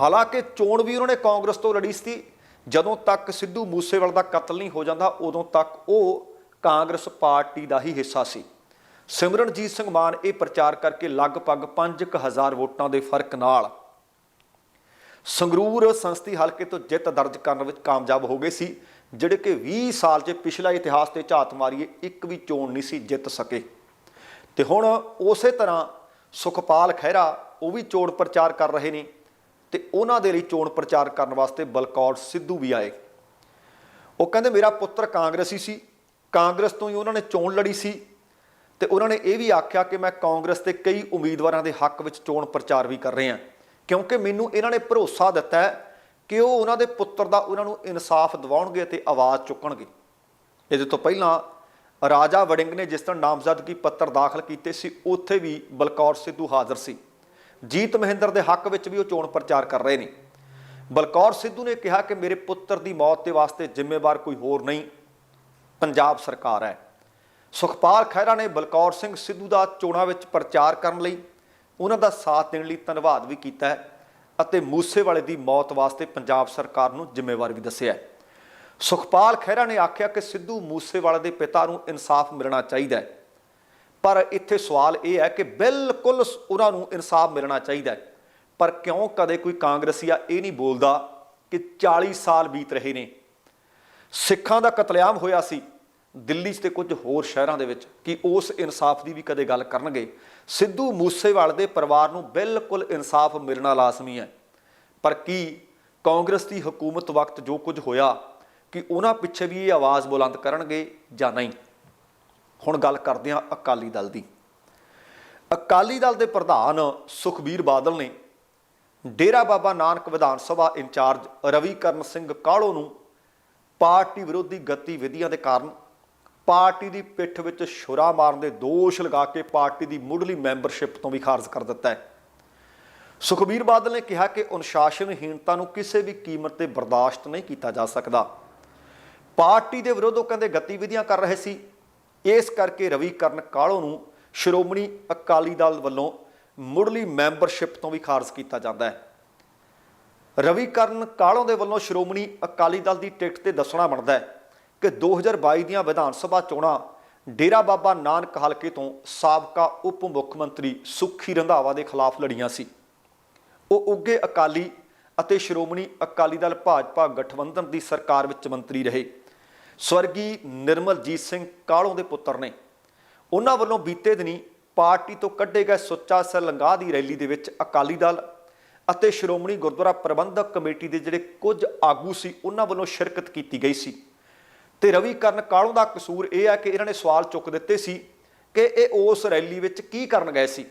ਹਾਲਾਂਕਿ ਚੋਣ ਵੀ ਉਹਨਾਂ ਨੇ ਕਾਂਗਰਸ ਤੋਂ ਲੜੀ ਸੀ। ਜਦੋਂ ਤੱਕ ਸਿੱਧੂ ਮੂਸੇਵਾਲ ਦਾ ਕਤਲ ਨਹੀਂ ਹੋ ਜਾਂਦਾ, ਉਦੋਂ ਤੱਕ ਉਹ ਕਾਂਗਰਸ ਪਾਰਟੀ ਦਾ ਹੀ ਹਿੱਸਾ ਸੀ। ਸਿਮਰਨਜੀਤ ਸਿੰਘ ਮਾਨ ਇਹ ਪ੍ਰਚਾਰ ਕਰਕੇ ਲਗਭਗ 5000 ਵੋਟਾਂ ਦੇ ਫ਼ਰਕ ਨਾਲ ਸੰਗਰੂਰ ਸੰਸਦੀ ਹਲਕੇ ਤੋਂ ਜਿੱਤ ਦਰਜ ਕਰਨ ਵਿੱਚ ਕਾਮਯਾਬ ਹੋ ਗਏ ਸੀ। ਜਿਹੜੇ ਕਿ 20 ਸਾਲ 'ਚ ਪਿਛਲਾ ਇਤਿਹਾਸ ਤੇ ਝਾਤ ਮਾਰੀਏ, ਇੱਕ ਵੀ ਚੋਣ ਨਹੀਂ ਸੀ ਜਿੱਤ ਸਕੇ। ਤੇ ਹੁਣ ਉਸੇ ਤਰ੍ਹਾਂ ਸੁਖਪਾਲ ਖਹਿਰਾ, ਉਹ ਵੀ ਚੋਣ ਪ੍ਰਚਾਰ ਕਰ ਰਹੇ ਨੇ ਤੇ ਉਹਨਾਂ ਦੇ ਲਈ ਚੋਣ ਪ੍ਰਚਾਰ ਕਰਨ ਵਾਸਤੇ ਬਲਕੌਰ ਸਿੱਧੂ ਵੀ ਆਏ। ਉਹ ਕਹਿੰਦੇ, ਮੇਰਾ ਪੁੱਤਰ ਕਾਂਗਰਸੀ ਸੀ। ਕਾਂਗਰਸ ਤੋਂ ਹੀ ਉਹਨਾਂ ਨੇ ਚੋਣ ਲੜੀ ਸੀ ਤੇ ਉਹਨਾਂ ਨੇ ਇਹ ਵੀ ਆਖਿਆ ਕਿ ਮੈਂ ਕਾਂਗਰਸ ਦੇ ਕਈ ਉਮੀਦਵਾਰਾਂ ਦੇ ਹੱਕ ਵਿੱਚ ਚੋਣ ਪ੍ਰਚਾਰ ਵੀ ਕਰ ਰਿਹਾ। ਕਿਉਂਕਿ ਮੈਨੂੰ ਇਹਨਾਂ ਨੇ ਭਰੋਸਾ ਦਿੱਤਾ ਹੈ ਕਿ ਉਹ ਉਹਨਾਂ ਦੇ ਪੁੱਤਰ ਦਾ ਉਹਨਾਂ ਨੂੰ ਇਨਸਾਫ ਦਿਵਾਉਣਗੇ ਤੇ ਆਵਾਜ਼ ਚੁੱਕਣਗੇ। ਇਹਦੇ ਤੋਂ ਪਹਿਲਾਂ ਰਾਜਾ ਵੜਿੰਗ ਨੇ ਜਿਸ ਤਰ੍ਹਾਂ ਨਾਮਜ਼ਦਗੀ ਪੱਤਰ ਦਾਖਲ ਕੀਤੇ ਸੀ, ਉੱਥੇ ਵੀ ਬਲਕੌਰ ਸਿੱਧੂ ਹਾਜ਼ਰ ਸੀ। ਜੀਤ ਮਹਿੰਦਰ ਦੇ ਹੱਕ ਵਿੱਚ ਵੀ ਉਹ ਚੋਣ ਪ੍ਰਚਾਰ ਕਰ ਰਹੇ ਨੇ। ਬਲਕੌਰ ਸਿੱਧੂ ਨੇ ਕਿਹਾ ਕਿ ਮੇਰੇ ਪੁੱਤਰ ਦੀ ਮੌਤ ਦੇ ਵਾਸਤੇ ਜ਼ਿੰਮੇਵਾਰ ਕੋਈ ਹੋਰ ਨਹੀਂ, ਪੰਜਾਬ ਸਰਕਾਰ ਹੈ। ਸੁਖਪਾਲ ਖਹਿਰਾ ਨੇ ਬਲਕੌਰ ਸਿੰਘ ਸਿੱਧੂ ਦਾ ਚੋਣਾਂ ਵਿੱਚ ਪ੍ਰਚਾਰ ਕਰਨ ਲਈ ਉਹਨਾਂ ਦਾ ਸਾਥ ਦੇਣ ਲਈ ਧੰਨਵਾਦ ਵੀ ਕੀਤਾ ਹੈ। ਅਤੇ ਮੂਸੇਵਾਲੇ ਦੀ ਮੌਤ ਵਾਸਤੇ ਪੰਜਾਬ ਸਰਕਾਰ ਨੂੰ ਜ਼ਿੰਮੇਵਾਰ ਵੀ ਦੱਸਿਆ ਹੈ। ਸੁਖਪਾਲ ਖਹਿਰਾ ਨੇ ਆਖਿਆ ਕਿ ਸਿੱਧੂ ਮੂਸੇਵਾਲੇ ਦੇ ਪਿਤਾ ਨੂੰ ਇਨਸਾਫ ਮਿਲਣਾ ਚਾਹੀਦਾ ਹੈ। ਪਰ ਇੱਥੇ ਸਵਾਲ ਇਹ ਹੈ ਕਿ ਬਿਲਕੁਲ ਉਹਨਾਂ ਨੂੰ ਇਨਸਾਫ ਮਿਲਣਾ ਚਾਹੀਦਾ ਹੈ। ਪਰ ਕਿਉਂ ਕਦੇ ਕੋਈ ਕਾਂਗਰਸੀਆ ਇਹ ਨਹੀਂ ਬੋਲਦਾ ਕਿ 40 ਸਾਲ ਬੀਤ ਰਹੇ ਨੇ? ਸਿੱਖਾਂ ਦਾ ਕਤਲੇਆਮ ਹੋਇਆ ਸੀ। ਦਿੱਲੀ 'ਚ ਤੇ ਕੁਝ ਹੋਰ ਸ਼ਹਿਰਾਂ ਦੇ ਵਿੱਚ ਕਿ ਉਸ ਇਨਸਾਫ ਦੀ ਵੀ ਕਦੇ ਗੱਲ ਕਰਨਗੇ। ਸਿੱਧੂ ਮੂਸੇਵਾਲ ਦੇ ਪਰਿਵਾਰ ਨੂੰ ਬਿਲਕੁਲ ਇਨਸਾਫ ਮਿਲਣਾ ਲਾਜ਼ਮੀ ਹੈ। ਪਰ ਕੀ ਕਾਂਗਰਸ ਦੀ ਹਕੂਮਤ ਵਕਤ ਜੋ ਕੁਝ ਹੋਇਆ ਕਿ ਉਹਨਾਂ ਪਿੱਛੇ ਵੀ ਇਹ ਆਵਾਜ਼ ਬੁਲੰਦ ਕਰਨਗੇ ਜਾਂ ਨਹੀਂ? ਹੁਣ ਗੱਲ ਕਰਦੇ ਹਾਂ ਅਕਾਲੀ ਦਲ ਦੀ। ਅਕਾਲੀ ਦਲ ਦੇ ਪ੍ਰਧਾਨ ਸੁਖਬੀਰ ਬਾਦਲ ਨੇ ਡੇਰਾ ਬਾਬਾ ਨਾਨਕ ਵਿਧਾਨ ਸਭਾ ਇੰਚਾਰਜ ਰਵੀਕਰਨ ਸਿੰਘ ਕਾਹਲੋ ਨੂੰ ਪਾਰਟੀ ਵਿਰੋਧੀ ਗਤੀਵਿਧੀਆਂ ਦੇ ਕਾਰਨ ਪਾਰਟੀ ਦੀ ਪਿੱਠ ਵਿੱਚ ਛੁਰਾ ਮਾਰਨ ਦੇ ਦੋਸ਼ ਲਗਾ ਕੇ ਪਾਰਟੀ ਦੀ ਮੁੱਢਲੀ ਮੈਂਬਰਸ਼ਿਪ ਤੋਂ ਵੀ ਖਾਰਜ ਕਰ ਦਿੱਤਾ ਹੈ। ਸੁਖਬੀਰ ਬਾਦਲ ਨੇ ਕਿਹਾ ਕਿ ਅਨੁਸ਼ਾਸਨਹੀਣਤਾ ਨੂੰ ਕਿਸੇ ਵੀ ਕੀਮਤ ਤੇ ਬਰਦਾਸ਼ਤ ਨਹੀਂ ਕੀਤਾ ਜਾ ਸਕਦਾ। ਪਾਰਟੀ ਦੇ ਵਿਰੋਧ ਉਹ ਕਹਿੰਦੇ ਗਤੀਵਿਧੀਆਂ ਕਰ ਰਹੇ ਸੀ। ਇਸ ਕਰਕੇ ਰਵੀਕਰਨ ਕਾਹਲੋ ਨੂੰ ਸ਼੍ਰੋਮਣੀ ਅਕਾਲੀ ਦਲ ਵੱਲੋਂ ਮੁੱਢਲੀ ਮੈਂਬਰਸ਼ਿਪ ਤੋਂ ਵੀ ਖਾਰਜ ਕੀਤਾ ਜਾਂਦਾ ਹੈ। ਰਵੀਕਰਨ ਕਾਹਲੋਂ ਦੇ ਵੱਲੋਂ ਸ਼੍ਰੋਮਣੀ ਅਕਾਲੀ ਦਲ ਦੀ ਟਿਕਟ ਤੇ ਦੱਸਣਾ ਬਣਦਾ ਹੈ। ਕਿ 2022 ਦੀਆਂ ਵਿਧਾਨ ਸਭਾ ਚੋਣਾਂ ਡੇਰਾ ਬਾਬਾ ਨਾਨਕ ਹਲਕੇ ਤੋਂ ਸਾਬਕਾ ਉਪ ਮੁੱਖ ਮੰਤਰੀ ਸੁਖੀ ਰੰਧਾਵਾ ਦੇ ਖਿਲਾਫ ਲੜੀਆਂ ਸੀ। ਉਹ ਉੱਗੇ ਅਕਾਲੀ ਅਤੇ ਸ਼੍ਰੋਮਣੀ ਅਕਾਲੀ ਦਲ ਭਾਜਪਾ ਗਠਬੰਧਨ ਦੀ ਸਰਕਾਰ ਵਿੱਚ ਮੰਤਰੀ ਰਹੇ। ਸਵਰਗੀ ਨਿਰਮਲਜੀਤ ਸਿੰਘ ਕਾਲੋਂ ਦੇ ਪੁੱਤਰ ਨੇ। ਉਹਨਾਂ ਵੱਲੋਂ ਬੀਤੇ ਦਿਨੀ ਪਾਰਟੀ ਤੋਂ ਕੱਢੇ ਗਏ ਸੁੱਚਾ ਸਰਲੰਗਾ ਦੀ ਰੈਲੀ ਦੇ ਵਿੱਚ ਅਕਾਲੀ ਦਲ ਅਤੇ ਸ਼੍ਰੋਮਣੀ ਗੁਰਦੁਆਰਾ ਪ੍ਰਬੰਧਕ ਕਮੇਟੀ ਦੇ ਜਿਹੜੇ ਕੁਝ ਆਗੂ ਸੀ, ਉਹਨਾਂ ਵੱਲੋਂ ਸ਼ਿਰਕਤ ਕੀਤੀ ਗਈ ਸੀ। ਤੇ ਰਵੀਕਰਨ ਕਾਲੋਂ ਦਾ ਕਸੂਰ ਇਹ ਹੈ ਕਿ ਇਹਨਾਂ ਨੇ ਸਵਾਲ ਚੁੱਕ ਦਿੱਤੇ ਸੀ ਕਿ ਇਹ ਉਸ ਰੈਲੀ ਵਿੱਚ ਕੀ ਕਰਨ ਗਏ ਸੀ।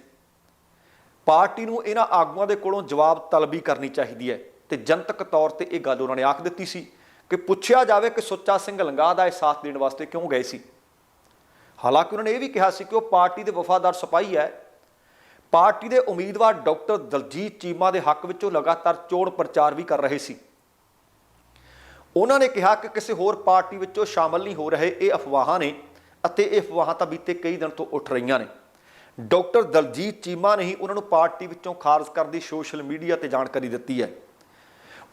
ਪਾਰਟੀ ਨੂੰ ਇਹਨਾਂ ਆਗੂਆਂ ਦੇ ਕੋਲੋਂ ਜਵਾਬ ਤਲਬੀ ਕਰਨੀ ਚਾਹੀਦੀ ਹੈ ਤੇ ਜਨਤਕ ਤੌਰ ਤੇ ਇਹ ਗੱਲ ਉਹਨਾਂ ਨੇ ਆਖ ਦਿੱਤੀ ਸੀ ਕਿ ਪੁੱਛਿਆ ਜਾਵੇ ਕਿ ਸੁੱਚਾ ਸਿੰਘ ਲੰਗਾ ਦਾ ਇਹ ਸਾਥ ਦੇਣ ਵਾਸਤੇ ਕਿਉਂ ਗਏ ਸੀ। ਹਾਲਾਂਕਿ ਉਹਨਾਂ ਨੇ ਇਹ ਵੀ ਕਿਹਾ ਸੀ ਕਿ ਉਹ ਪਾਰਟੀ ਦੇ ਵਫਾਦਾਰ ਸਿਪਾਹੀ ਹੈ। ਪਾਰਟੀ ਦੇ ਉਮੀਦਵਾਰ ਡਾਕਟਰ ਦਲਜੀਤ ਚੀਮਾ ਦੇ ਹੱਕ ਵਿੱਚ ਉਹ ਲਗਾਤਾਰ ਚੋਣ ਪ੍ਰਚਾਰ ਵੀ ਕਰ ਰਹੇ ਸੀ। ਉਹਨਾਂ ਨੇ ਕਿਹਾ ਕਿ ਕਿਸੇ ਹੋਰ ਪਾਰਟੀ ਵਿੱਚੋਂ ਸ਼ਾਮਲ ਨਹੀਂ ਹੋ ਰਹੇ ਇਹ ਅਫਵਾਹਾਂ ਨੇ ਅਤੇ ਇਹ ਅਫਵਾਹਾਂ ਤਾਂ ਬੀਤੇ ਕਈ ਦਿਨ ਤੋਂ ਉੱਠ ਰਹੀਆਂ ਨੇ। ਡਾਕਟਰ ਦਲਜੀਤ ਚੀਮਾ ਨੇ ਹੀ ਉਹਨਾਂ ਨੂੰ ਪਾਰਟੀ ਵਿੱਚੋਂ ਖਾਰਜ ਕਰਨ ਦੀ ਸੋਸ਼ਲ ਮੀਡੀਆ ਤੇ ਜਾਣਕਾਰੀ ਦਿੱਤੀ ਹੈ।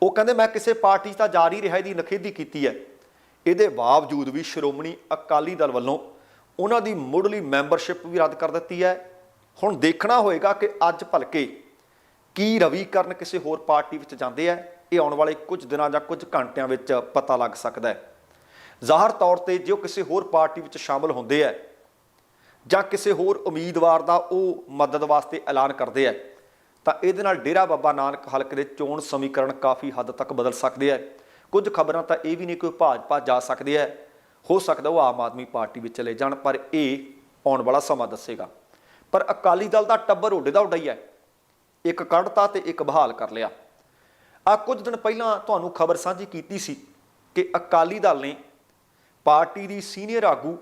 ਉਹ ਕਹਿੰਦੇ, ਮੈਂ ਕਿਸੇ ਪਾਰਟੀ 'ਚ ਤਾਂ ਜਾਰੀ ਰਿਹਾ ਦੀ ਨਖੇਦੀ ਕੀਤੀ ਹੈ। ਇਹਦੇ ਬਾਵਜੂਦ ਵੀ ਸ਼੍ਰੋਮਣੀ ਅਕਾਲੀ ਦਲ ਵੱਲੋਂ ਉਹਨਾਂ ਦੀ ਮੁੱਢਲੀ ਮੈਂਬਰਸ਼ਿਪ ਵੀ ਰੱਦ ਕਰ ਦਿੱਤੀ ਹੈ। ਹੁਣ ਦੇਖਣਾ ਹੋਏਗਾ ਕਿ ਅੱਜ ਭਲਕੇ ਕੀ ਰਵੀਕਰਨ ਕਿਸੇ ਹੋਰ ਪਾਰਟੀ ਵਿੱਚ ਜਾਂਦੇ ਆ। ਇਹ ਆਉਣ ਵਾਲੇ ਕੁਝ ਦਿਨਾਂ ਜਾਂ ਕੁਝ ਘੰਟਿਆਂ ਵਿੱਚ ਪਤਾ ਲੱਗ ਸਕਦਾ ਹੈ। ਜ਼ਾਹਰ ਤੌਰ ਤੇ ਜੇ ਉਹ ਕਿਸੇ ਹੋਰ ਪਾਰਟੀ ਵਿੱਚ ਸ਼ਾਮਲ ਹੁੰਦੇ ਆ ਜਾਂ ਕਿਸੇ ਹੋਰ ਉਮੀਦਵਾਰ ਦਾ ਉਹ ਮਦਦ ਵਾਸਤੇ ਐਲਾਨ ਕਰਦੇ ਆ ਤਾਂ ਇਹਦੇ ਨਾਲ ਡੇਰਾ ਬਾਬਾ ਨਾਨਕ ਹਲਕੇ ਦੇ ਚੋਣ ਸਮੀਕਰਨ ਕਾਫੀ ਹੱਦ ਤੱਕ ਬਦਲ ਸਕਦੇ ਆ ਕੁਝ ਖਬਰਾਂ ਤਾਂ ਇਹ ਵੀ ਨਹੀਂ ਕੋਈ ਭਾਜਪਾ ਜਾ ਸਕਦੇ ਆ ਹੋ ਸਕਦਾ ਉਹ ਆਮ ਆਦਮੀ ਪਾਰਟੀ ਵਿੱਚ ਚਲੇ ਜਾਣ, ਪਰ ਇਹ ਆਉਣ ਵਾਲਾ ਸਮਾਂ ਦੱਸੇਗਾ। ਪਰ ਅਕਾਲੀ ਦਲ ਦਾ ਟੱਬਰ ਉੱਡੇ ਦਾ ਉੱਡਾ ਹੀ ਹੈ। ਇੱਕ ਕੱਢਤਾ ਤੇ ਇੱਕ ਬਹਾਲ ਕਰ ਲਿਆ। ਆ ਕੁਝ ਦਿਨ ਪਹਿਲਾਂ ਤੁਹਾਨੂੰ ਖਬਰ ਸਾਂਝੀ ਕੀਤੀ ਸੀ ਕਿ ਅਕਾਲੀ ਦਲ ਨੇ ਪਾਰਟੀ ਦੀ ਸੀਨੀਅਰ ਆਗੂ,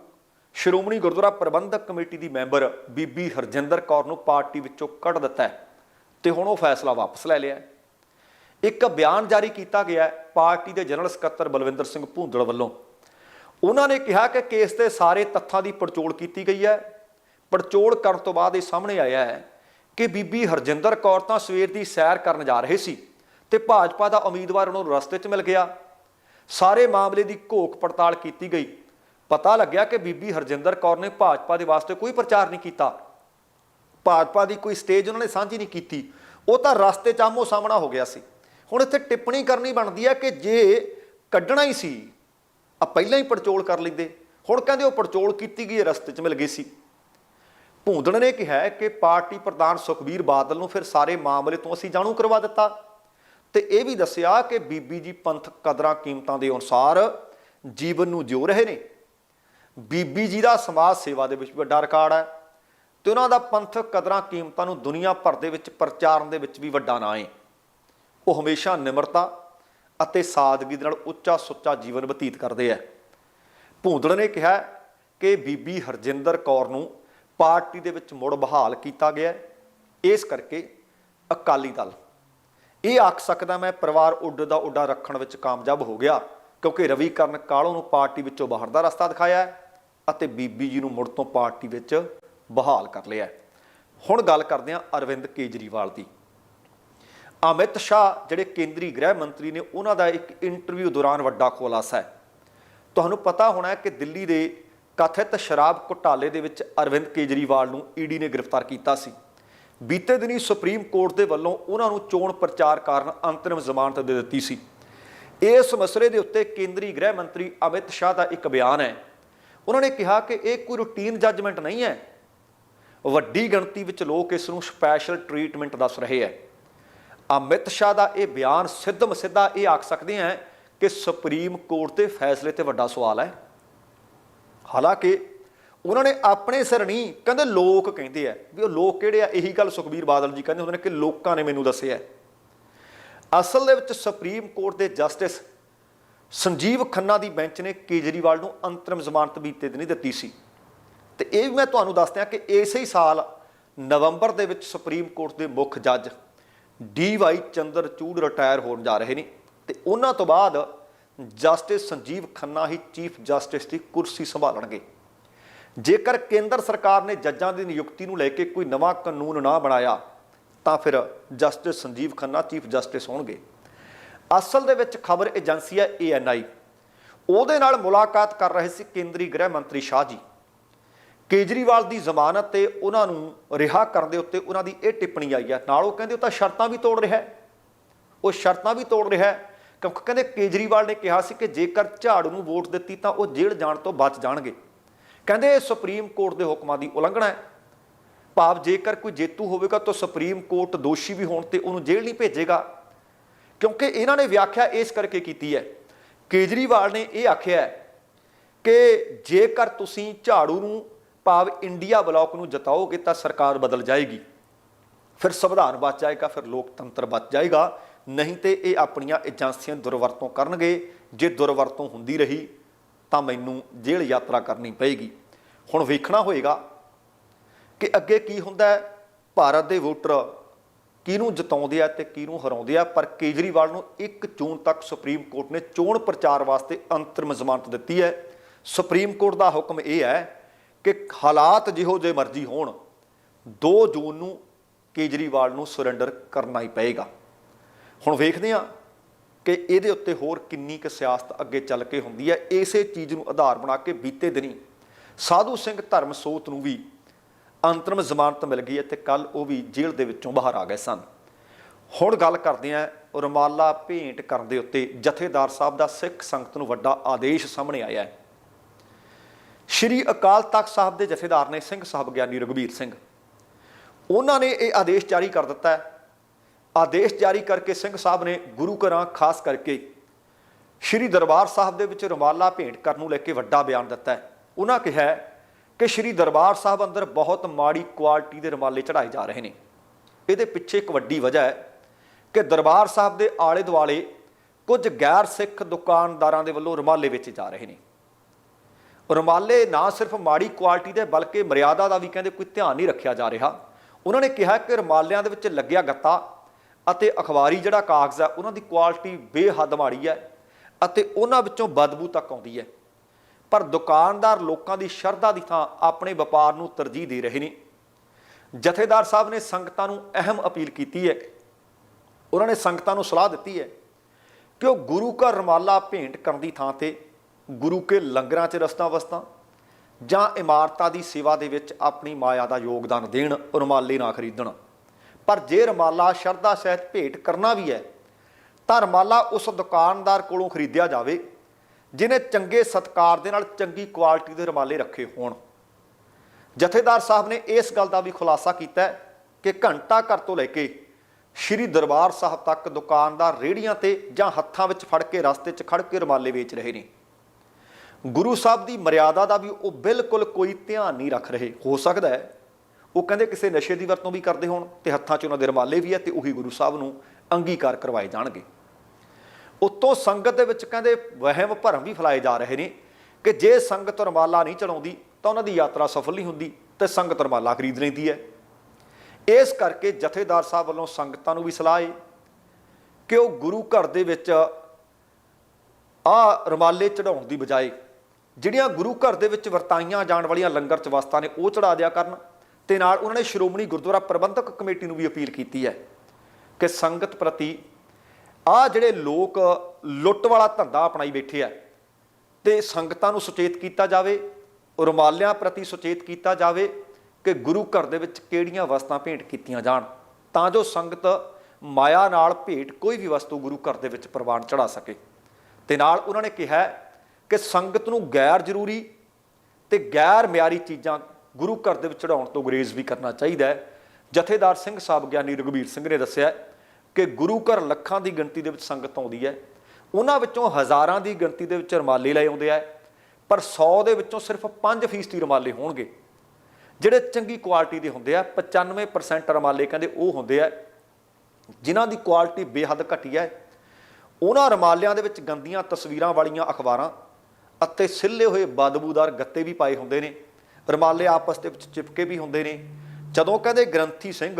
ਸ਼੍ਰੋਮਣੀ ਗੁਰਦੁਆਰਾ ਪ੍ਰਬੰਧਕ ਕਮੇਟੀ ਦੀ ਮੈਂਬਰ ਬੀਬੀ ਹਰਜਿੰਦਰ ਕੌਰ ਨੂੰ ਪਾਰਟੀ ਵਿੱਚੋਂ ਕੱਢ ਦਿੱਤਾ ਹੈ ਤੇ ਹੁਣ ਉਹ ਫੈਸਲਾ ਵਾਪਸ ਲੈ ਲਿਆ ਇੱਕ ਬਿਆਨ ਜਾਰੀ ਕੀਤਾ ਗਿਆ ਪਾਰਟੀ ਦੇ ਜਨਰਲ ਸਕੱਤਰ ਬਲਵਿੰਦਰ ਸਿੰਘ ਭੂੰਦੜ ਵੱਲੋਂ। ਉਹਨਾਂ ਨੇ ਕਿਹਾ ਕਿ ਕੇਸ ਦੇ ਸਾਰੇ ਤੱਥਾਂ ਦੀ ਪੜਚੋਲ ਕੀਤੀ ਗਈ ਹੈ। ਪੜਚੋਲ ਕਰਨ ਤੋਂ ਬਾਅਦ ਇਹ ਸਾਹਮਣੇ ਆਇਆ ਹੈ ਕਿ ਬੀਬੀ ਹਰਜਿੰਦਰ ਕੌਰ ਤਾਂ ਸਵੇਰ ਦੀ ਸੈਰ ਕਰਨ ਜਾ ਰਹੇ ਸੀ। ਤੇ ਭਾਜਪਾ ਦਾ ਉਮੀਦਵਾਰ ਉਹਨਾਂ ਨੂੰ ਰਸਤੇ 'ਚ ਮਿਲ ਗਿਆ। ਸਾਰੇ ਮਾਮਲੇ ਦੀ ਘੋਖ ਪੜਤਾਲ ਕੀਤੀ ਗਈ। ਪਤਾ ਲੱਗਿਆ ਕਿ ਬੀਬੀ ਹਰਜਿੰਦਰ ਕੌਰ ਨੇ ਭਾਜਪਾ ਦੇ ਵਾਸਤੇ ਕੋਈ ਪ੍ਰਚਾਰ ਨਹੀਂ ਕੀਤਾ। ਭਾਜਪਾ ਦੀ ਕੋਈ ਸਟੇਜ ਉਹਨਾਂ ਨੇ ਸਾਂਝੀ ਨਹੀਂ ਕੀਤੀ। ਉਹ ਤਾਂ ਰਸਤੇ 'ਚ ਆਮੋ ਸਾਹਮਣਾ ਹੋ ਗਿਆ ਸੀ। ਹੁਣ ਇੱਥੇ ਟਿੱਪਣੀ ਕਰਨੀ ਬਣਦੀ ਹੈ ਕਿ ਜੇ ਕੱਢਣਾ ਹੀ ਸੀ ਆ ਪਹਿਲਾਂ ਹੀ ਪੜਚੋਲ ਕਰ ਲੈਂਦੇ। ਹੁਣ ਕਹਿੰਦੇ ਉਹ ਪੜਚੋਲ ਕੀਤੀ ਗਈ ਰਸਤੇ 'ਚ ਮਿਲ ਗਈ ਸੀ। ਭੂੰਦਣ ਨੇ ਕਿਹਾ ਕਿ ਪਾਰਟੀ ਪ੍ਰਧਾਨ ਸੁਖਬੀਰ ਬਾਦਲ ਨੂੰ ਫਿਰ ਸਾਰੇ ਮਾਮਲੇ ਤੋਂ ਅਸੀਂ ਜਾਣੂ ਕਰਵਾ ਦਿੱਤਾ। ਤੇ ਇਹ ਵੀ ਦੱਸਿਆ ਕਿ ਬੀਬੀ ਜੀ ਪੰਥ ਕਦਰਾਂ ਕੀਮਤਾਂ ਦੇ ਅਨੁਸਾਰ ਜੀਵਨ ਨੂੰ ਜਿਉ ਰਹੇ ਨੇ। ਬੀਬੀ ਜੀ ਦਾ ਸਮਾਜ ਸੇਵਾ ਦੇ ਵਿੱਚ ਵੱਡਾ ਰਿਕਾਰਡ ਹੈ ਤੇ ਉਹਨਾਂ ਦਾ ਪੰਥ ਕਦਰਾਂ ਕੀਮਤਾਂ ਨੂੰ ਦੁਨੀਆ ਭਰ ਦੇ ਵਿੱਚ ਪ੍ਰਚਾਰਨ ਦੇ ਵਿੱਚ ਵੀ ਵੱਡਾ ਨਾਂ ਹੈ ਉਹ ਹਮੇਸ਼ਾ ਨਿਮਰਤਾ ਅਤੇ ਸਾਦਗੀ ਦੇ ਨਾਲ ਉੱਚਾ ਸੁੱਚਾ ਜੀਵਨ ਬਤੀਤ ਕਰਦੇ ਆ। ਭੂੰਦੜ ਨੇ ਕਿਹਾ ਕਿ ਬੀਬੀ ਹਰਜਿੰਦਰ ਕੌਰ ਨੂੰ ਪਾਰਟੀ ਦੇ ਵਿੱਚ ਮੁੜ ਬਹਾਲ ਕੀਤਾ ਗਿਆ। ਇਸ ਕਰਕੇ ਅਕਾਲੀ ਦਲ ਇਹ ਆਖ ਸਕਦਾ ਮੈਂ ਪਰਿਵਾਰ ਉੱਡ ਦਾ ਉੱਡਾ ਰੱਖਣ ਵਿੱਚ ਕਾਮਯਾਬ ਹੋ ਗਿਆ, ਕਿਉਂਕਿ ਰਵੀ ਕਰਨ ਕਾਲੋਂ ਨੂੰ ਪਾਰਟੀ ਵਿੱਚੋਂ ਬਾਹਰ ਦਾ ਰਸਤਾ ਦਿਖਾਇਆ ਅਤੇ ਬੀਬੀ ਜੀ ਨੂੰ ਮੁੜ ਤੋਂ ਪਾਰਟੀ ਵਿੱਚ ਬਹਾਲ ਕਰ ਲਿਆ ਹੁਣ ਗੱਲ ਕਰਦੇ ਹਾਂ ਅਰਵਿੰਦ ਕੇਜਰੀਵਾਲ ਦੀ। ਅਮਿਤ ਸ਼ਾਹ, ਜਿਹੜੇ ਕੇਂਦਰੀ ਗ੍ਰਹਿ ਮੰਤਰੀ ਨੇ, ਉਹਨਾਂ ਦਾ ਇੱਕ ਇੰਟਰਵਿਊ ਦੌਰਾਨ ਵੱਡਾ ਖੁਲਾਸਾ ਹੈ। ਤੁਹਾਨੂੰ ਪਤਾ ਹੋਣਾ ਕਿ ਦਿੱਲੀ ਦੇ ਕਥਿਤ ਸ਼ਰਾਬ ਘੁਟਾਲੇ ਦੇ ਵਿੱਚ ਅਰਵਿੰਦ ਕੇਜਰੀਵਾਲ ਨੂੰ ਈਡੀ ਨੇ ਗ੍ਰਿਫਤਾਰ ਕੀਤਾ ਸੀ। ਬੀਤੇ ਦਿਨੀ ਸੁਪਰੀਮ ਕੋਰਟ ਦੇ ਵੱਲੋਂ ਉਹਨਾਂ ਨੂੰ ਚੋਣ ਪ੍ਰਚਾਰ ਕਾਰਨ ਅੰਤਰਿਮ ਜ਼ਮਾਨਤ ਦੇ ਦਿੱਤੀ ਸੀ। ਇਸ ਮਸਲੇ ਦੇ ਉੱਤੇ ਕੇਂਦਰੀ ਗ੍ਰਹਿ ਮੰਤਰੀ ਅਮਿਤ ਸ਼ਾਹ ਦਾ ਇੱਕ ਬਿਆਨ ਹੈ। ਉਹਨਾਂ ਨੇ ਕਿਹਾ ਕਿ ਇਹ ਕੋਈ ਰੂਟੀਨ ਜੱਜਮੈਂਟ ਨਹੀਂ ਹੈ। ਵੱਡੀ ਗਿਣਤੀ ਵਿੱਚ ਲੋਕ ਇਸ ਨੂੰ ਸਪੈਸ਼ਲ ਟ੍ਰੀਟਮੈਂਟ ਦੱਸ ਰਹੇ ਹੈ। ਅਮਿਤ ਸ਼ਾਹ ਦਾ ਇਹ ਬਿਆਨ ਸਿੱਧਮ ਸਿੱਧਾ ਇਹ ਆਖ ਸਕਦੇ ਹਾਂ ਕਿ ਸੁਪਰੀਮ ਕੋਰਟ ਦੇ ਫੈਸਲੇ ਤੇ ਵੱਡਾ ਸਵਾਲ ਹੈ। ਹਾਲਾਂਕਿ ਉਹਨਾਂ ਨੇ ਆਪਣੇ ਸਿਰ ਨਹੀਂ, ਕਹਿੰਦੇ ਲੋਕ ਕਹਿੰਦੇ ਆ, ਵੀ ਉਹ ਲੋਕ ਕਿਹੜੇ ਆ? ਇਹੀ ਗੱਲ ਸੁਖਬੀਰ ਬਾਦਲ ਜੀ ਕਹਿੰਦੇ ਹੁੰਦੇ ਨੇ ਕਿ ਲੋਕਾਂ ਨੇ ਮੈਨੂੰ ਦੱਸਿਆ। ਅਸਲ ਦੇ ਵਿੱਚ ਸੁਪਰੀਮ ਕੋਰਟ ਦੇ ਜਸਟਿਸ ਸੰਜੀਵ ਖੰਨਾ ਦੀ ਬੈਂਚ ਨੇ ਕੇਜਰੀਵਾਲ ਨੂੰ ਅੰਤਰਿਮ ਜ਼ਮਾਨਤ ਬੀਤੇ ਦਿਨੀ ਦਿੱਤੀ ਸੀ। ਤੇ ਇਹ ਵੀ ਮੈਂ ਤੁਹਾਨੂੰ ਦੱਸਦਿਆਂ ਕਿ ਇਸੇ ਹੀ ਸਾਲ ਨਵੰਬਰ ਦੇ ਵਿੱਚ ਸੁਪਰੀਮ ਕੋਰਟ ਦੇ ਮੁੱਖ ਜੱਜ ਡੀ ਵਾਈ ਚੰਦਰਚੂੜ ਰਿਟਾਇਰ ਹੋਣ ਜਾ ਰਹੇ ਨੇ। ਤੇ ਉਹਨਾਂ ਤੋਂ ਬਾਅਦ ਜਸਟਿਸ ਸੰਜੀਵ ਖੰਨਾ ਹੀ ਚੀਫ ਜਸਟਿਸ ਦੀ ਕੁਰਸੀ ਸੰਭਾਲਣਗੇ। ਜੇਕਰ ਕੇਂਦਰ ਸਰਕਾਰ ਨੇ ਜੱਜਾਂ ਦੀ ਨਿਯੁਕਤੀ ਨੂੰ ਲੈ ਕੇ ਕੋਈ ਨਵਾਂ ਕਾਨੂੰਨ ਨਾ ਬਣਾਇਆ, ਤਾਂ ਫਿਰ justice Sanjiv Khanna chief justice ਹੋਣਗੇ। ਅਸਲ ਦੇ ਵਿੱਚ ਖਬਰ ਏਜੰਸੀ ਹੈ ਏਐਨਆਈ ਉਹਦੇ ਨਾਲ ਮੁਲਾਕਾਤ ਕਰ ਰਹੇ ਸੀ ਕੇਂਦਰੀ ਗ੍ਰਹਿ ਮੰਤਰੀ ਸ਼ਾਹ ਜੀ। ਕੇਜਰੀਵਾਲ ਦੀ ਜ਼ਮਾਨਤ ਤੇ ਉਹਨਾਂ ਨੂੰ ਰਿਹਾ ਕਰਨ ਦੇ ਉੱਤੇ ਉਹਨਾਂ ਦੀ ਇਹ ਟਿੱਪਣੀ ਆਈ ਹੈ। ਨਾਲ ਉਹ ਕਹਿੰਦੇ ਉਹ ਤਾਂ ਸ਼ਰਤਾਂ ਵੀ ਤੋੜ ਰਿਹਾ ਉਹ ਸ਼ਰਤਾਂ ਵੀ ਤੋੜ ਰਿਹਾ ਕਿਉਂਕਿ ਕਹਿੰਦੇ ਕੇਜਰੀਵਾਲ ਨੇ ਕਿਹਾ ਸੀ ਕਿ ਜੇਕਰ ਝਾੜੂ ਨੂੰ ਵੋਟ ਦਿੱਤੀ ਤਾਂ ਉਹ ਜੇਲ੍ਹ ਜਾਣ ਤੋਂ ਬਚ ਜਾਣਗੇ। ਕਹਿੰਦੇ ਇਹ ਸੁਪਰੀਮ ਕੋਰਟ ਦੇ ਹੁਕਮਾਂ ਦੀ ਉਲੰਘਣਾ ਹੈ। ਭਾਵ ਜੇਕਰ ਕੋਈ ਜੇਤੂ ਹੋਵੇਗਾ ਤਾਂ ਸੁਪਰੀਮ ਕੋਰਟ ਦੋਸ਼ੀ ਵੀ ਹੋਣ ਤੇ ਉਹਨੂੰ ਜੇਲ੍ਹ ਨਹੀਂ ਭੇਜੇਗਾ। ਕਿਉਂਕਿ ਇਹਨਾਂ ਨੇ ਵਿਆਖਿਆ ਇਸ ਕਰਕੇ ਕੀਤੀ ਹੈ। ਕੇਜਰੀਵਾਲ ਨੇ ਇਹ ਆਖਿਆ ਕਿ ਜੇਕਰ ਤੁਸੀਂ ਝਾੜੂ ਨੂੰ ਭਾਵ ਇੰਡੀਆ ਬਲਾਕ ਨੂੰ ਜਿਤਾਓਗੇ ਤਾਂ ਸਰਕਾਰ ਬਦਲ ਜਾਏਗੀ। ਫਿਰ ਸੰਵਿਧਾਨ ਬਚ ਜਾਏਗਾ, ਫਿਰ ਲੋਕਤੰਤਰ ਬਚ ਜਾਏਗਾ। ਨਹੀਂ ਤੇ ਇਹ ਆਪਣੀਆਂ ਏਜੰਸੀਆਂ ਦੁਰਵਰਤੋਂ ਕਰਨਗੇ। ਜੇ ਦੁਰਵਰਤੋਂ ਹੁੰਦੀ ਰਹੀ ਤਾਂ ਮੈਨੂੰ ਜੇਲ੍ਹ ਯਾਤਰਾ ਕਰਨੀ ਪਏਗੀ। ਹੁਣ ਵੇਖਣਾ ਹੋਏਗਾ ਕਿ ਅੱਗੇ ਕੀ ਹੁੰਦਾ ਹੈ। ਭਾਰਤ ਦੇ ਵੋਟਰ ਕਿਹਨੂੰ ਜਿਤਾਉਂਦੇ ਆ ਤੇ ਕਿਹਨੂੰ ਹਰਾਉਂਦੇ ਆ। ਪਰ ਕੇਜਰੀਵਾਲ ਨੂੰ 1 ਜੂਨ ਤੱਕ ਸੁਪਰੀਮ ਕੋਰਟ ਨੇ ਚੋਣ ਪ੍ਰਚਾਰ ਵਾਸਤੇ ਅੰਤਰਿਮ ਜ਼ਮਾਨਤ ਦਿੱਤੀ ਹੈ। ਸੁਪਰੀਮ ਕੋਰਟ ਦਾ ਹੁਕਮ ਇਹ ਹੈ ਕਿ ਹਾਲਾਤ ਜਿਹੋ ਜਿਹੇ ਮਰਜ਼ੀ ਹੋਣ 2 ਜੂਨ ਨੂੰ ਕੇਜਰੀਵਾਲ ਨੂੰ ਸਰੈਂਡਰ ਕਰਨਾ ਹੀ ਪਏਗਾ। ਹੁਣ ਵੇਖਦੇ ਹਾਂ ਕਿ ਇਹਦੇ ਉੱਤੇ ਹੋਰ ਕਿੰਨੀ ਕੁ ਸਿਆਸਤ ਅੱਗੇ ਚੱਲ ਕੇ ਹੁੰਦੀ ਹੈ, ਇਸੇ ਚੀਜ਼ ਨੂੰ ਆਧਾਰ ਬਣਾ ਕੇ ਬੀਤੇ ਦਿਨੀ ਸਾਧੂ ਸਿੰਘ ਧਰਮਸੋਤ ਨੂੰ ਵੀ ਅੰਤਰਮ ਜ਼ਮਾਨਤ ਮਿਲ ਗਈ ਹੈ ਤੇ ਕੱਲ ਉਹ ਵੀ ਜੇਲ੍ਹ ਦੇ ਵਿੱਚੋਂ ਬਾਹਰ ਆ ਗਏ ਸਨ। ਹੁਣ ਗੱਲ ਕਰਦੇ ਹਾਂ ਰੁਮਾਲਾ ਭੇਂਟ ਕਰਨ ਦੇ ਉੱਤੇ ਜਥੇਦਾਰ ਸਾਹਿਬ ਦਾ ਸਿੱਖ ਸੰਗਤ ਨੂੰ ਵੱਡਾ ਆਦੇਸ਼ ਸਾਹਮਣੇ ਆਇਆ ਹੈ। ਸ਼੍ਰੀ ਅਕਾਲ ਤਖਤ ਸਾਹਿਬ ਦੇ ਜਥੇਦਾਰ ਨੇ ਸਿੰਘ ਸਾਹਿਬ ਗਿਆਨੀ ਰਘਬੀਰ ਸਿੰਘ। ਉਹਨਾਂ ਨੇ ਇਹ ਆਦੇਸ਼ ਜਾਰੀ ਕਰ ਦਿੱਤਾ ਹੈ ਆਦੇਸ਼ ਜਾਰੀ ਕਰਕੇ ਸਿੰਘ ਸਾਹਿਬ ਨੇ ਗੁਰੂ ਘਰਾਂ ਖਾਸ ਕਰਕੇ ਸ਼੍ਰੀ ਦਰਬਾਰ ਸਾਹਿਬ ਦੇ ਵਿੱਚ ਰੁਮਾਲਾ ਭੇਂਟ ਕਰਨ ਨੂੰ ਲੈ ਕੇ ਵੱਡਾ ਬਿਆਨ ਦਿੱਤਾ ਹੈ। ਉਹਨਾਂ ਕਿਹਾ ਕਿ ਸ਼੍ਰੀ ਦਰਬਾਰ ਸਾਹਿਬ ਅੰਦਰ ਬਹੁਤ ਮਾੜੀ ਕੁਆਲਿਟੀ ਦੇ ਰੁਮਾਲੇ ਚੜਾਏ ਜਾ ਰਹੇ ਨੇ। ਇਹਦੇ ਪਿੱਛੇ ਇੱਕ ਵੱਡੀ ਵਜ੍ਹਾ ਹੈ ਕਿ ਦਰਬਾਰ ਸਾਹਿਬ ਦੇ ਆਲੇ ਦੁਆਲੇ ਕੁਝ ਗੈਰ ਸਿੱਖ ਦੁਕਾਨਦਾਰਾਂ ਦੇ ਵੱਲੋਂ ਰੁਮਾਲੇ ਵੇਚੇ ਜਾ ਰਹੇ ਨੇ। ਰੁਮਾਲੇ ਨਾ ਸਿਰਫ ਮਾੜੀ ਕੁਆਲਿਟੀ ਦੇ ਬਲਕਿ ਮਰਿਆਦਾ ਦਾ ਵੀ ਕਹਿੰਦੇ ਕੋਈ ਧਿਆਨ ਨਹੀਂ ਰੱਖਿਆ ਜਾ ਰਿਹਾ। ਉਹਨਾਂ ਨੇ ਕਿਹਾ ਕਿ ਰੁਮਾਲਿਆਂ ਦੇ ਵਿੱਚ ਲੱਗਿਆ ਗੱਤਾ ਅਤੇ ਅਖਬਾਰੀ ਜਿਹੜਾ ਕਾਗਜ਼ ਹੈ ਉਹਨਾਂ ਦੀ ਕੁਆਲਿਟੀ ਬੇਹੱਦ ਮਾੜੀ ਹੈ ਅਤੇ ਉਹਨਾਂ ਵਿੱਚੋਂ ਬਦਬੂ ਤੱਕ ਆਉਂਦੀ ਹੈ ਪਰ ਦੁਕਾਨਦਾਰ ਲੋਕਾਂ ਦੀ ਸ਼ਰਧਾ ਦੀ ਥਾਂ ਆਪਣੇ ਵਪਾਰ ਨੂੰ ਤਰਜੀਹ ਦੇ ਰਹੇ ਨੇ। ਜਥੇਦਾਰ ਸਾਹਿਬ ਨੇ ਸੰਗਤਾਂ ਨੂੰ ਅਹਿਮ ਅਪੀਲ ਕੀਤੀ ਹੈ। ਉਹਨਾਂ ਨੇ ਸੰਗਤਾਂ ਨੂੰ ਸਲਾਹ ਦਿੱਤੀ ਹੈ ਕਿ ਉਹ ਗੁਰੂ ਘਰ ਰਮਾਲਾ ਭੇਂਟ ਕਰਨ ਦੀ ਥਾਂ ਤੇ ਗੁਰੂ ਕੇ ਲੰਗਰਾਂ 'ਚ ਰਸਤਾ ਵਸਤਾਂ ਜਾਂ ਇਮਾਰਤਾਂ ਦੀ ਸੇਵਾ ਦੇ ਵਿੱਚ ਆਪਣੀ ਮਾਇਆ ਦਾ ਯੋਗਦਾਨ ਦੇਣ, ਰੁਮਾਲੇ ਨਾ ਖਰੀਦਣ। ਪਰ ਜੇ ਰਮਾਲਾ ਸ਼ਰਧਾ ਸਹਿਤ ਭੇਟ ਕਰਨਾ ਵੀ ਹੈ, ਤਾਂ ਰਮਾਲਾ ਉਸ ਦੁਕਾਨਦਾਰ ਕੋਲੋਂ ਖਰੀਦਿਆ ਜਾਵੇ ਜਿਨੇ ਚੰਗੇ ਸਤਕਾਰ ਦੇ ਨਾਲ ਚੰਗੀ ਕੁਆਲਿਟੀ ਦੇ ਰਮਾਲੇ ਰੱਖੇ ਹੋਣ। ਜਥੇਦਾਰ ਸਾਹਿਬ ਨੇ ਇਸ ਗੱਲ ਦਾ ਵੀ ਖੁਲਾਸਾ ਕੀਤਾ ਕਿ ਘੰਟਾ ਘਰ ਤੋਂ ਲੈ ਕੇ ਸ਼੍ਰੀ ਦਰਬਾਰ ਸਾਹਿਬ ਤੱਕ ਦੁਕਾਨਦਾਰ ਰੇੜੀਆਂ ਤੇ ਜਾਂ ਹੱਥਾਂ ਵਿੱਚ ਫੜ ਕੇ ਰਸਤੇ 'ਚ ਖੜ ਕੇ ਰਮਾਲੇ ਵੇਚ ਰਹੇ ਨੇ। ਗੁਰੂ ਸਾਹਿਬ ਦੀ ਮਰਿਆਦਾ ਦਾ ਵੀ ਉਹ ਬਿਲਕੁਲ ਕੋਈ ਧਿਆਨ ਨਹੀਂ ਰੱਖ ਰਹੇ। ਹੋ ਸਕਦਾ ਹੈ ਉਹ ਕਹਿੰਦੇ ਕਿਸੇ ਨਸ਼ੇ ਦੀ ਵਰਤੋਂ ਵੀ ਕਰਦੇ ਹੋਣ ਤੇ ਹੱਥਾਂ 'ਚ ਉਹਨਾਂ ਦੇ ਰਮਾਲੇ ਵੀ ਹੈ ਤੇ ਉਹੀ ਗੁਰੂ ਸਾਹਿਬ ਨੂੰ ਅੰਗੀਕਾਰ ਕਰਵਾਏ ਜਾਣਗੇ। ਉਤੋਂ ਸੰਗਤ ਦੇ ਵਿੱਚ ਕਹਿੰਦੇ ਵਹਿਮ ਭਰਮ ਵੀ ਫੈਲਾਏ ਜਾ ਰਹੇ ਨੇ ਕਿ ਜੇ ਸੰਗਤ ਰਮਾਲਾ ਨਹੀਂ ਚੜਾਉਂਦੀ ਤਾਂ ਉਹਨਾਂ ਦੀ ਯਾਤਰਾ ਸਫਲ ਨਹੀਂ ਹੁੰਦੀ ਤੇ ਸੰਗਤ ਰਮਾਲਾ ਖਰੀਦ ਲੈਂਦੀ ਹੈ। ਇਸ ਕਰਕੇ ਜਥੇਦਾਰ ਸਾਹਿਬ ਵੱਲੋਂ ਸੰਗਤਾਂ ਨੂੰ ਵੀ ਸਲਾਹ ਹੈ ਕਿ ਉਹ ਗੁਰੂ ਘਰ ਦੇ ਵਿੱਚ ਆ ਰਮਾਲੇ ਚੜਾਉਣ ਦੀ ਬਜਾਏ ਜਿਹੜੀਆਂ ਗੁਰੂ ਘਰ ਦੇ ਵਿੱਚ ਵਰਤਾਈਆਂ ਜਾਣ ਵਾਲੀਆਂ ਲੰਗਰ ਚ ਵਸਤਾਂ ਨੇ ਉਹ ਚੜਾ ਦਿਆ ਕਰਨ। ਤੇ ਨਾਲ ਉਹਨਾਂ ਨੇ ਸ਼੍ਰੋਮਣੀ ਗੁਰਦੁਆਰਾ ਪ੍ਰਬੰਧਕ ਕਮੇਟੀ ਨੂੰ ਵੀ ਅਪੀਲ ਕੀਤੀ ਹੈ ਕਿ ਸੰਗਤ ਪ੍ਰਤੀ ਆ ਜਿਹੜੇ ਲੋਕ ਲੁੱਟ ਵਾਲਾ ਧੰਦਾ ਅਪਣਾਈ ਬੈਠੇ ਆ ਤੇ ਸੰਗਤਾਂ ਨੂੰ ਸੁਚੇਤ ਕੀਤਾ ਜਾਵੇ, ਰੁਮਾਲਿਆਂ ਪ੍ਰਤੀ ਸੁਚੇਤ ਕੀਤਾ ਜਾਵੇ ਕਿ ਗੁਰੂ ਘਰ ਦੇ ਵਿੱਚ ਕਿਹੜੀਆਂ ਵਸਤਾਂ ਭੇਂਟ ਕੀਤੀਆਂ ਜਾਣ, ਤਾਂ ਜੋ ਸੰਗਤ ਮਾਇਆ ਨਾਲ ਭੇਟ ਕੋਈ ਵੀ ਵਸਤੂ ਗੁਰੂ ਘਰ ਦੇ ਵਿੱਚ ਪ੍ਰਵਾਨ ਚੜਾ ਸਕੇ। ਤੇ ਨਾਲ ਉਹਨਾਂ ਨੇ ਕਿਹਾ ਕਿ ਸੰਗਤ ਨੂੰ ਗੈਰ ਜ਼ਰੂਰੀ ਤੇ ਗੈਰ ਮਿਆਰੀ ਚੀਜ਼ਾਂ ਗੁਰੂ ਘਰ ਦੇ ਵਿੱਚ ਚੜਾਉਣ ਤੋਂ ਗੁਰੇਜ਼ ਵੀ ਕਰਨਾ ਚਾਹੀਦਾ ਹੈ। ਜਥੇਦਾਰ ਸਿੰਘ ਸਾਹਿਬ ਗਿਆਨੀ ਰਘਬੀਰ ਸਿੰਘ ਨੇ ਦੱਸਿਆ ਕਿ ਗੁਰੂ ਘਰ ਲੱਖਾਂ ਦੀ ਗਿਣਤੀ ਦੇ ਵਿੱਚ ਸੰਗਤ ਆਉਂਦੀ ਹੈ। ਉਹਨਾਂ ਵਿੱਚੋਂ ਹਜ਼ਾਰਾਂ ਦੀ ਗਿਣਤੀ ਦੇ ਵਿੱਚ ਰਮਾਲੇ ਲਏ ਆਉਂਦੇ ਆ, ਪਰ 100 ਦੇ ਵਿੱਚੋਂ ਸਿਰਫ 5% ਹੀ ਰਮਾਲੇ ਹੋਣਗੇ। ਜਿਹੜੇ ਚੰਗੀ ਕੁਆਲਿਟੀ ਦੇ ਹੁੰਦੇ ਆ 95% ਰਮਾਲੇ ਕਹਿੰਦੇ ਉਹ ਹੁੰਦੇ ਆ, ਜਿਨ੍ਹਾਂ ਦੀ ਕੁਆਲਿਟੀ ਬੇਹੱਦ ਘਟੀਆ ਹੈ। ਉਹਨਾਂ ਰਮਾਲਿਆਂ ਦੇ ਵਿੱਚ ਗੰਦੀਆਂ ਤਸਵੀਰਾਂ ਵਾਲੀਆਂ ਅਖਬਾਰਾਂ ਅਤੇ ਸਿੱਲੇ ਹੋਏ ਬਦਬੂਦਾਰ ਗੱਤੇ ਵੀ ਪਾਏ ਹੁੰਦੇ ਨੇ। ਰਮਾਲੇ ਆਪਸ ਦੇ ਵਿੱਚ ਚਿਪਕੇ ਵੀ ਹੁੰਦੇ ਨੇ। ਜਦੋਂ ਕਹਿੰਦੇ ਗ੍ਰੰਥੀ ਸਿੰਘ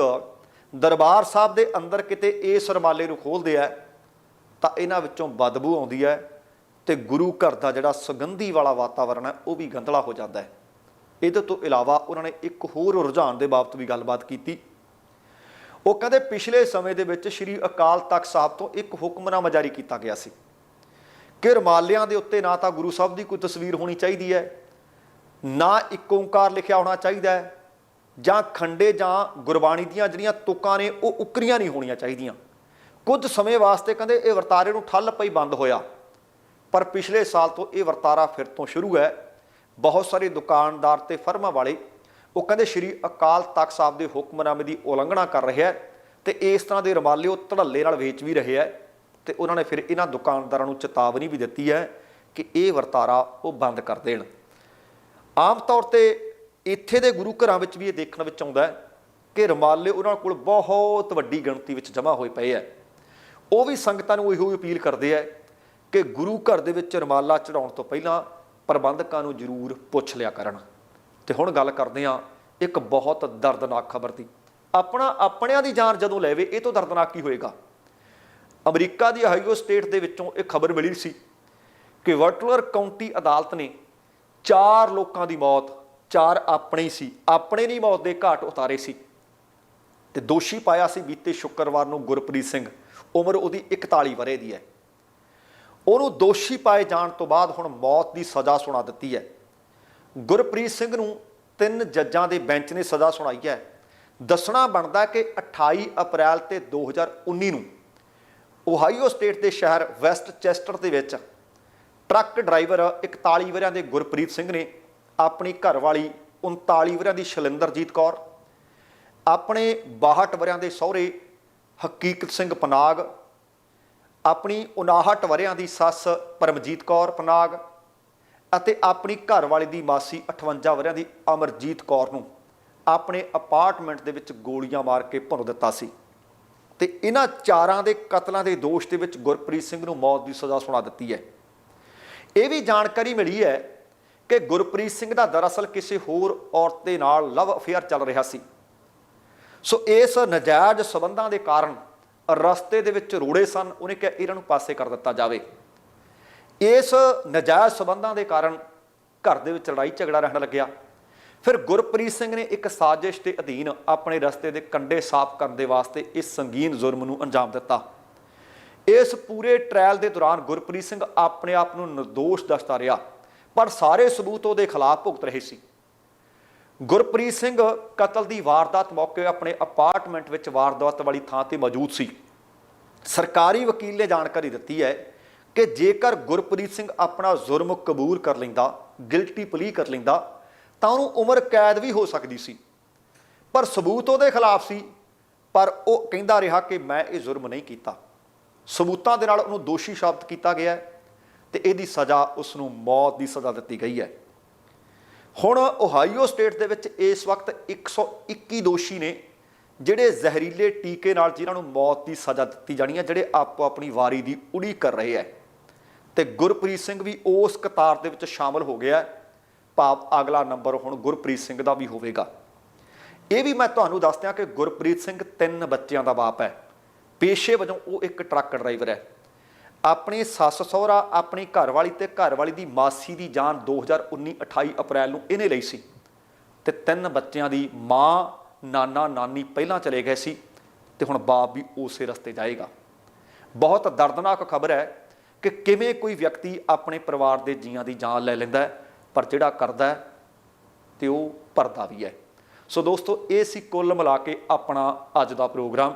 ਦਰਬਾਰ ਸਾਹਿਬ ਦੇ ਅੰਦਰ ਕਿਤੇ ਇਸ ਰਮਾਲੇ ਨੂੰ ਖੋਲਦੇ ਆ, ਤਾਂ ਇਹਨਾਂ ਵਿੱਚੋਂ ਬਦਬੂ ਆਉਂਦੀ ਹੈ ਤੇ ਗੁਰੂ ਘਰ ਦਾ ਜਿਹੜਾ ਸੁਗੰਧੀ ਵਾਲਾ ਵਾਤਾਵਰਣ ਹੈ ਉਹ ਵੀ ਗੰਧਲਾ ਹੋ ਜਾਂਦਾ ਹੈ। ਇਹਦੇ ਤੋਂ ਇਲਾਵਾ ਉਹਨਾਂ ਨੇ ਇੱਕ ਹੋਰ ਰੁਝਾਨ ਦੇ ਬਾਬਤ ਵੀ ਗੱਲਬਾਤ ਕੀਤੀ। ਉਹ ਕਹਿੰਦੇ ਪਿਛਲੇ ਸਮੇਂ ਦੇ ਵਿੱਚ ਸ੍ਰੀ ਅਕਾਲ ਤਖਤ ਸਾਹਿਬ ਤੋਂ ਇੱਕ ਹੁਕਮਨਾਮਾ ਜਾਰੀ ਕੀਤਾ ਗਿਆ ਸੀ ਕਿ ਰਮਾਲਿਆਂ ਦੇ ਉੱਤੇ ਨਾ ਤਾਂ ਗੁਰੂ ਸਾਹਿਬ ਦੀ ਕੋਈ ਤਸਵੀਰ ਹੋਣੀ ਚਾਹੀਦੀ ਹੈ ਨਾ ਇੱਕ ਓੰਕਾਰ ਲਿਖਿਆ ਹੋਣਾ ਚਾਹੀਦਾ ਹੈ, ਜਾਂ ਖੰਡੇ ਜਾਂ ਗੁਰਬਾਣੀ ਦੀਆਂ ਜਿਹੜੀਆਂ ਤੁਕਾਂ ਨੇ, ਉਹ ਉਕਰੀਆਂ ਨਹੀਂ ਹੋਣੀਆਂ ਚਾਹੀਦੀਆਂ। ਕੁਝ ਸਮੇਂ ਵਾਸਤੇ ਕਹਿੰਦੇ ਇਹ ਵਰਤਾਰੇ ਨੂੰ ਠੱਲ ਪਈ ਬੰਦ ਹੋਇਆ। ਪਰ ਪਿਛਲੇ ਸਾਲ ਤੋਂ ਇਹ ਵਰਤਾਰਾ ਫਿਰ ਤੋਂ ਸ਼ੁਰੂ ਹੈ। ਬਹੁਤ ਸਾਰੇ ਦੁਕਾਨਦਾਰ ਤੇ ਫਰਮਾਂ ਵਾਲੇ, ਉਹ ਕਹਿੰਦੇ ਸ਼੍ਰੀ ਅਕਾਲ ਤਖਤ ਸਾਹਿਬ ਦੇ ਹੁਕਮਨਾਮੇ ਦੀ ਉਲੰਘਣਾ ਕਰ ਰਿਹਾ ਹੈ ਤੇ ਇਸ ਤਰ੍ਹਾਂ ਦੇ ਰਮਾਲੇ ਉਹ ਧੜੱਲੇ ਨਾਲ ਵੇਚ ਵੀ ਰਹੇ ਹੈ ਤੇ ਉਹਨਾਂ ਨੇ ਫਿਰ ਇਹਨਾਂ ਦੁਕਾਨਦਾਰਾਂ ਨੂੰ ਚੇਤਾਵਨੀ ਵੀ ਦਿੱਤੀ ਹੈ ਕਿ ਇਹ ਵਰਤਾਰਾ ਉਹ ਬੰਦ ਕਰ ਦੇਣ। ਆਮ ਤੌਰ ਤੇ ਇੱਥੇ ਦੇ ਗੁਰੂ ਘਰਾਂ ਵਿੱਚ ਵੀ ਇਹ ਦੇਖਣ ਵਿੱਚ ਆਉਂਦਾ ਹੈ ਕਿ ਰਮਾਲੇ ਉਹਨਾਂ ਕੋਲ ਬਹੁਤ ਵੱਡੀ ਗਿਣਤੀ ਵਿੱਚ ਜਮ੍ਹਾਂ ਹੋਏ ਪਏ ਹੈ। ਉਹ ਵੀ ਸੰਗਤਾਂ ਨੂੰ ਇਹੋ ਅਪੀਲ ਕਰਦੇ ਆ ਕਿ ਗੁਰੂ ਘਰ ਦੇ ਵਿੱਚ ਰਮਾਲਾ ਚੜਾਉਣ ਤੋਂ ਪਹਿਲਾਂ ਪ੍ਰਬੰਧਕਾਂ ਨੂੰ ਜ਼ਰੂਰ ਪੁੱਛ ਲਿਆ ਕਰਨ। ਤੇ ਹੁਣ ਗੱਲ ਕਰਦੇ ਹਾਂ ਇੱਕ ਬਹੁਤ ਦਰਦਨਾਕ ਖਬਰ ਦੀ। ਆਪਣਾ ਆਪਣਿਆਂ ਦੀ ਜਾਨ ਜਦੋਂ ਲੈਵੇ ਇਹ ਤੋਂ ਦਰਦਨਾਕ ਕੀ ਹੋਏਗਾ? ਅਮਰੀਕਾ ਦੀ ਹਾਈਓ ਸਟੇਟ ਦੇ ਵਿੱਚੋਂ ਇਹ ਖਬਰ ਮਿਲੀ ਸੀ ਕਿ ਵਰਟਲਰ ਕਾਉਂਟੀ ਅਦਾਲਤ ਨੇ ਚਾਰ ਲੋਕਾਂ ਦੀ ਮੌਤ, ਚਾਰ ਆਪਣੇ ਸੀ। ਆਪਣੇ ਨਹੀਂ ਮੌਤ ਦੇ ਘਾਟ ਉਤਾਰੇ ਸੀ। ਤੇ ਦੋਸ਼ੀ ਪਾਇਆ ਸੀ ਬੀਤੇ ਸ਼ੁੱਕਰਵਾਰ ਨੂੰ ਗੁਰਪ੍ਰੀਤ ਸਿੰਘ। ਉਮਰ ਉਹਦੀ 41 ਵਰੇ ਦੀ ਹੈ। ਉਹਨੂੰ ਦੋਸ਼ੀ ਪਾਏ ਜਾਣ ਤੋਂ ਬਾਅਦ ਹੁਣ ਮੌਤ ਦੀ ਸਜ਼ਾ ਸੁਣਾ ਦਿੱਤੀ ਹੈ। ਗੁਰਪ੍ਰੀਤ ਸਿੰਘ ਨੂੰ ਤਿੰਨ ਜੱਜਾਂ ਦੇ ਬੈਂਚ ਨੇ ਸਜ਼ਾ ਸੁਣਾਈ ਹੈ। ਦੱਸਣਾ ਬਣਦਾ ਕਿ 28 ਅਪ੍ਰੈਲ ਤੇ 2019 ਨੂੰ ਓਹਾਈਓ ਸਟੇਟ ਦੇ ਸ਼ਹਿਰ ਵੈਸਟ ਚੈਸਟਰ ਦੇ ਵਿੱਚ ਟਰੱਕ ਡਰਾਈਵਰ 41 ਵਰਿਆਂ ਦੇ ਗੁਰਪ੍ਰੀਤ ਸਿੰਘ ਨੇ ਆਪਣੀ ਘਰਵਾਲੀ 39 ਵਰਿਆਂ ਦੀ ਸ਼ਲਿੰਦਰਜੀਤ ਕੌਰ, ਆਪਣੇ 62 ਵਰਿਆਂ ਦੇ ਸਹੁਰੇ ਹਕੀਕਤ ਸਿੰਘ ਪਨਾਗ, ਆਪਣੀ 59 ਵਰਿਆਂ ਦੀ ਸੱਸ ਪਰਮਜੀਤ ਕੌਰ ਪਨਾਗ ਅਤੇ ਆਪਣੀ ਘਰਵਾਲੀ ਦੀ ਮਾਸੀ 58 ਵਰਿਆਂ ਦੀ ਅਮਰਜੀਤ ਕੌਰ ਨੂੰ ਆਪਣੇ ਅਪਾਰਟਮੈਂਟ ਦੇ ਵਿੱਚ ਗੋਲੀਆਂ ਮਾਰ ਕੇ ਭੁੰਨ ਦਿੱਤਾ ਸੀ। ਤੇ ਇਹਨਾਂ ਚਾਰਾਂ ਦੇ ਕਤਲਾਂ ਦੇ ਦੋਸ਼ ਦੇ ਵਿੱਚ ਗੁਰਪ੍ਰੀਤ ਸਿੰਘ ਨੂੰ ਮੌਤ ਦੀ ਸਜ਼ਾ ਸੁਣਾ ਦਿੱਤੀ ਹੈ। ਇਹ ਵੀ ਜਾਣਕਾਰੀ ਮਿਲੀ ਹੈ ਕਿ ਗੁਰਪ੍ਰੀਤ ਸਿੰਘ ਦਾ ਦਰਅਸਲ ਕਿਸੇ ਹੋਰ ਔਰਤ ਦੇ ਨਾਲ ਲਵ ਅਫੇਅਰ ਚੱਲ ਰਿਹਾ ਸੀ। ਸੋ ਇਸ ਨਜਾਇਜ਼ ਸਬੰਧਾਂ ਦੇ ਕਾਰਨ ਰਸਤੇ ਦੇ ਵਿੱਚ ਰੋੜੇ ਸਨ, ਉਹਨੇ ਕਿਹਾ ਇਹਨਾਂ ਨੂੰ ਪਾਸੇ ਕਰ ਦਿੱਤਾ ਜਾਵੇ। ਇਸ ਨਜਾਇਜ਼ ਸਬੰਧਾਂ ਦੇ ਕਾਰਨ ਘਰ ਦੇ ਵਿੱਚ ਲੜਾਈ ਝਗੜਾ ਰਹਿਣ ਲੱਗਿਆ। ਫਿਰ ਗੁਰਪ੍ਰੀਤ ਸਿੰਘ ਨੇ ਇੱਕ ਸਾਜ਼ਿਸ਼ ਦੇ ਅਧੀਨ ਆਪਣੇ ਰਸਤੇ ਦੇ ਕੰਡੇ ਸਾਫ਼ ਕਰਨ ਦੇ ਵਾਸਤੇ ਇਸ ਸੰਗੀਨ ਜ਼ੁਰਮ ਨੂੰ ਅੰਜਾਮ ਦਿੱਤਾ। ਇਸ ਪੂਰੇ ਟ੍ਰਾਇਲ ਦੇ ਦੌਰਾਨ ਗੁਰਪ੍ਰੀਤ ਸਿੰਘ ਆਪਣੇ ਆਪ ਨੂੰ ਨਿਰਦੋਸ਼ ਦੱਸਦਾ ਰਿਹਾ, ਪਰ ਸਾਰੇ ਸਬੂਤ ਉਹਦੇ ਖਿਲਾਫ ਭੁਗਤ ਰਹੇ ਸੀ। ਗੁਰਪ੍ਰੀਤ ਸਿੰਘ ਕਤਲ ਦੀ ਵਾਰਦਾਤ ਮੌਕੇ ਆਪਣੇ ਅਪਾਰਟਮੈਂਟ ਵਿੱਚ ਵਾਰਦਾਤ ਵਾਲੀ ਥਾਂ ਤੇ ਮੌਜੂਦ ਸੀ। ਸਰਕਾਰੀ ਵਕੀਲ ਨੇ ਜਾਣਕਾਰੀ ਦਿੱਤੀ ਹੈ ਕਿ ਜੇਕਰ ਗੁਰਪ੍ਰੀਤ ਸਿੰਘ ਆਪਣਾ ਜ਼ੁਰਮ ਕਬੂਲ ਕਰ ਲੈਂਦਾ ਗਿਲਟੀ ਪਲੀ ਕਰ ਲੈਂਦਾ, ਤਾਂ ਉਹਨੂੰ ਉਮਰ ਕੈਦ ਵੀ ਹੋ ਸਕਦੀ ਸੀ। ਪਰ ਸਬੂਤ ਉਹਦੇ ਖਿਲਾਫ ਸੀ, ਪਰ ਉਹ ਕਹਿੰਦਾ ਰਿਹਾ ਕਿ ਮੈਂ ਇਹ ਜ਼ੁਰਮ ਨਹੀਂ ਕੀਤਾ। ਸਬੂਤਾਂ ਦੇ ਨਾਲ ਉਹਨੂੰ ਦੋਸ਼ੀ ਸਾਬਤ ਕੀਤਾ ਗਿਆ ਹੈ ਤੇ ਇਹਦੀ ਸਜ਼ਾ ਉਸ ਨੂੰ ਮੌਤ ਦੀ ਸਜ਼ਾ ਦਿੱਤੀ ਗਈ ਹੈ। ਹੁਣ ਓਹਾਈਓ ਸਟੇਟ ਦੇ ਵਿੱਚ ਇਸ ਵਕਤ 121 ਦੋਸ਼ੀ ਨੇ ਜਿਹੜੇ ਜ਼ਹਿਰੀਲੇ ਟੀਕੇ ਨਾਲ ਜਿਨ੍ਹਾਂ ਨੂੰ ਮੌਤ ਦੀ ਸਜ਼ਾ ਦਿੱਤੀ ਜਾਣੀ ਹੈ, ਜਿਹੜੇ ਆਪੋ ਆਪਣੀ ਵਾਰੀ ਦੀ ਉਡੀਕ ਕਰ ਰਹੇ ਹੈ। ਤੇ ਗੁਰਪ੍ਰੀਤ ਸਿੰਘ ਵੀ ਉਸ ਕਤਾਰ ਦੇ ਵਿੱਚ ਸ਼ਾਮਲ ਹੋ ਗਿਆ ਭਾਵ ਅਗਲਾ ਨੰਬਰ ਹੁਣ ਗੁਰਪ੍ਰੀਤ ਸਿੰਘ ਦਾ ਵੀ ਹੋਵੇਗਾ। ਇਹ ਵੀ ਮੈਂ ਤੁਹਾਨੂੰ ਦੱਸਦਿਆਂ ਕਿ ਗੁਰਪ੍ਰੀਤ ਸਿੰਘ ਤਿੰਨ ਬੱਚਿਆਂ ਦਾ ਬਾਪ ਹੈ। ਪੇਸ਼ੇ ਵਜੋਂ ਉਹ ਇੱਕ ਟਰੱਕ ਡਰਾਈਵਰ ਹੈ। ਆਪਣੀ ਸੱਸ ਸਹੁਰਾ, ਆਪਣੀ ਘਰਵਾਲੀ ਤੇ ਘਰਵਾਲੀ ਦੀ ਮਾਸੀ ਦੀ ਜਾਨ 2019 28 ਅਪ੍ਰੈਲ ਨੂੰ ਇਹਨੇ ਲਈ ਸੀ। ਤੇ ਤਿੰਨ ਬੱਚਿਆਂ ਦੀ ਮਾਂ, ਨਾਨਾ, ਨਾਨੀ ਪਹਿਲਾਂ ਚਲੇ ਗਏ ਸੀ ਤੇ ਹੁਣ ਬਾਪ ਵੀ ਉਸੇ ਰਸਤੇ ਜਾਏਗਾ। ਬਹੁਤ ਦਰਦਨਾਕ ਖਬਰ ਹੈ ਕਿ ਕਿਵੇਂ ਕੋਈ ਵਿਅਕਤੀ ਆਪਣੇ ਪਰਿਵਾਰ ਦੇ ਜੀਆਂ ਦੀ ਜਾਨ ਲੈ ਲੈਂਦਾ ਹੈ, ਪਰ ਜਿਹੜਾ ਕਰਦਾ ਹੈ ਤੇ ਉਹ ਭਰਦਾ ਵੀ ਹੈ। ਸੋ ਦੋਸਤੋ, ਇਹ ਸੀ ਕੁੱਲ ਮਿਲਾ ਕੇ ਆਪਣਾ ਅੱਜ ਦਾ ਪ੍ਰੋਗਰਾਮ।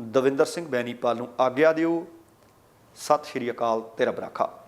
ਦਵਿੰਦਰ ਸਿੰਘ ਬੈਨੀਪਾਲ ਨੂੰ ਆਗਿਆ ਦਿਓ। ਸਤਿ ਸ਼੍ਰੀ ਅਕਾਲ ਤੇਰਾ ਬਰਾਖਾ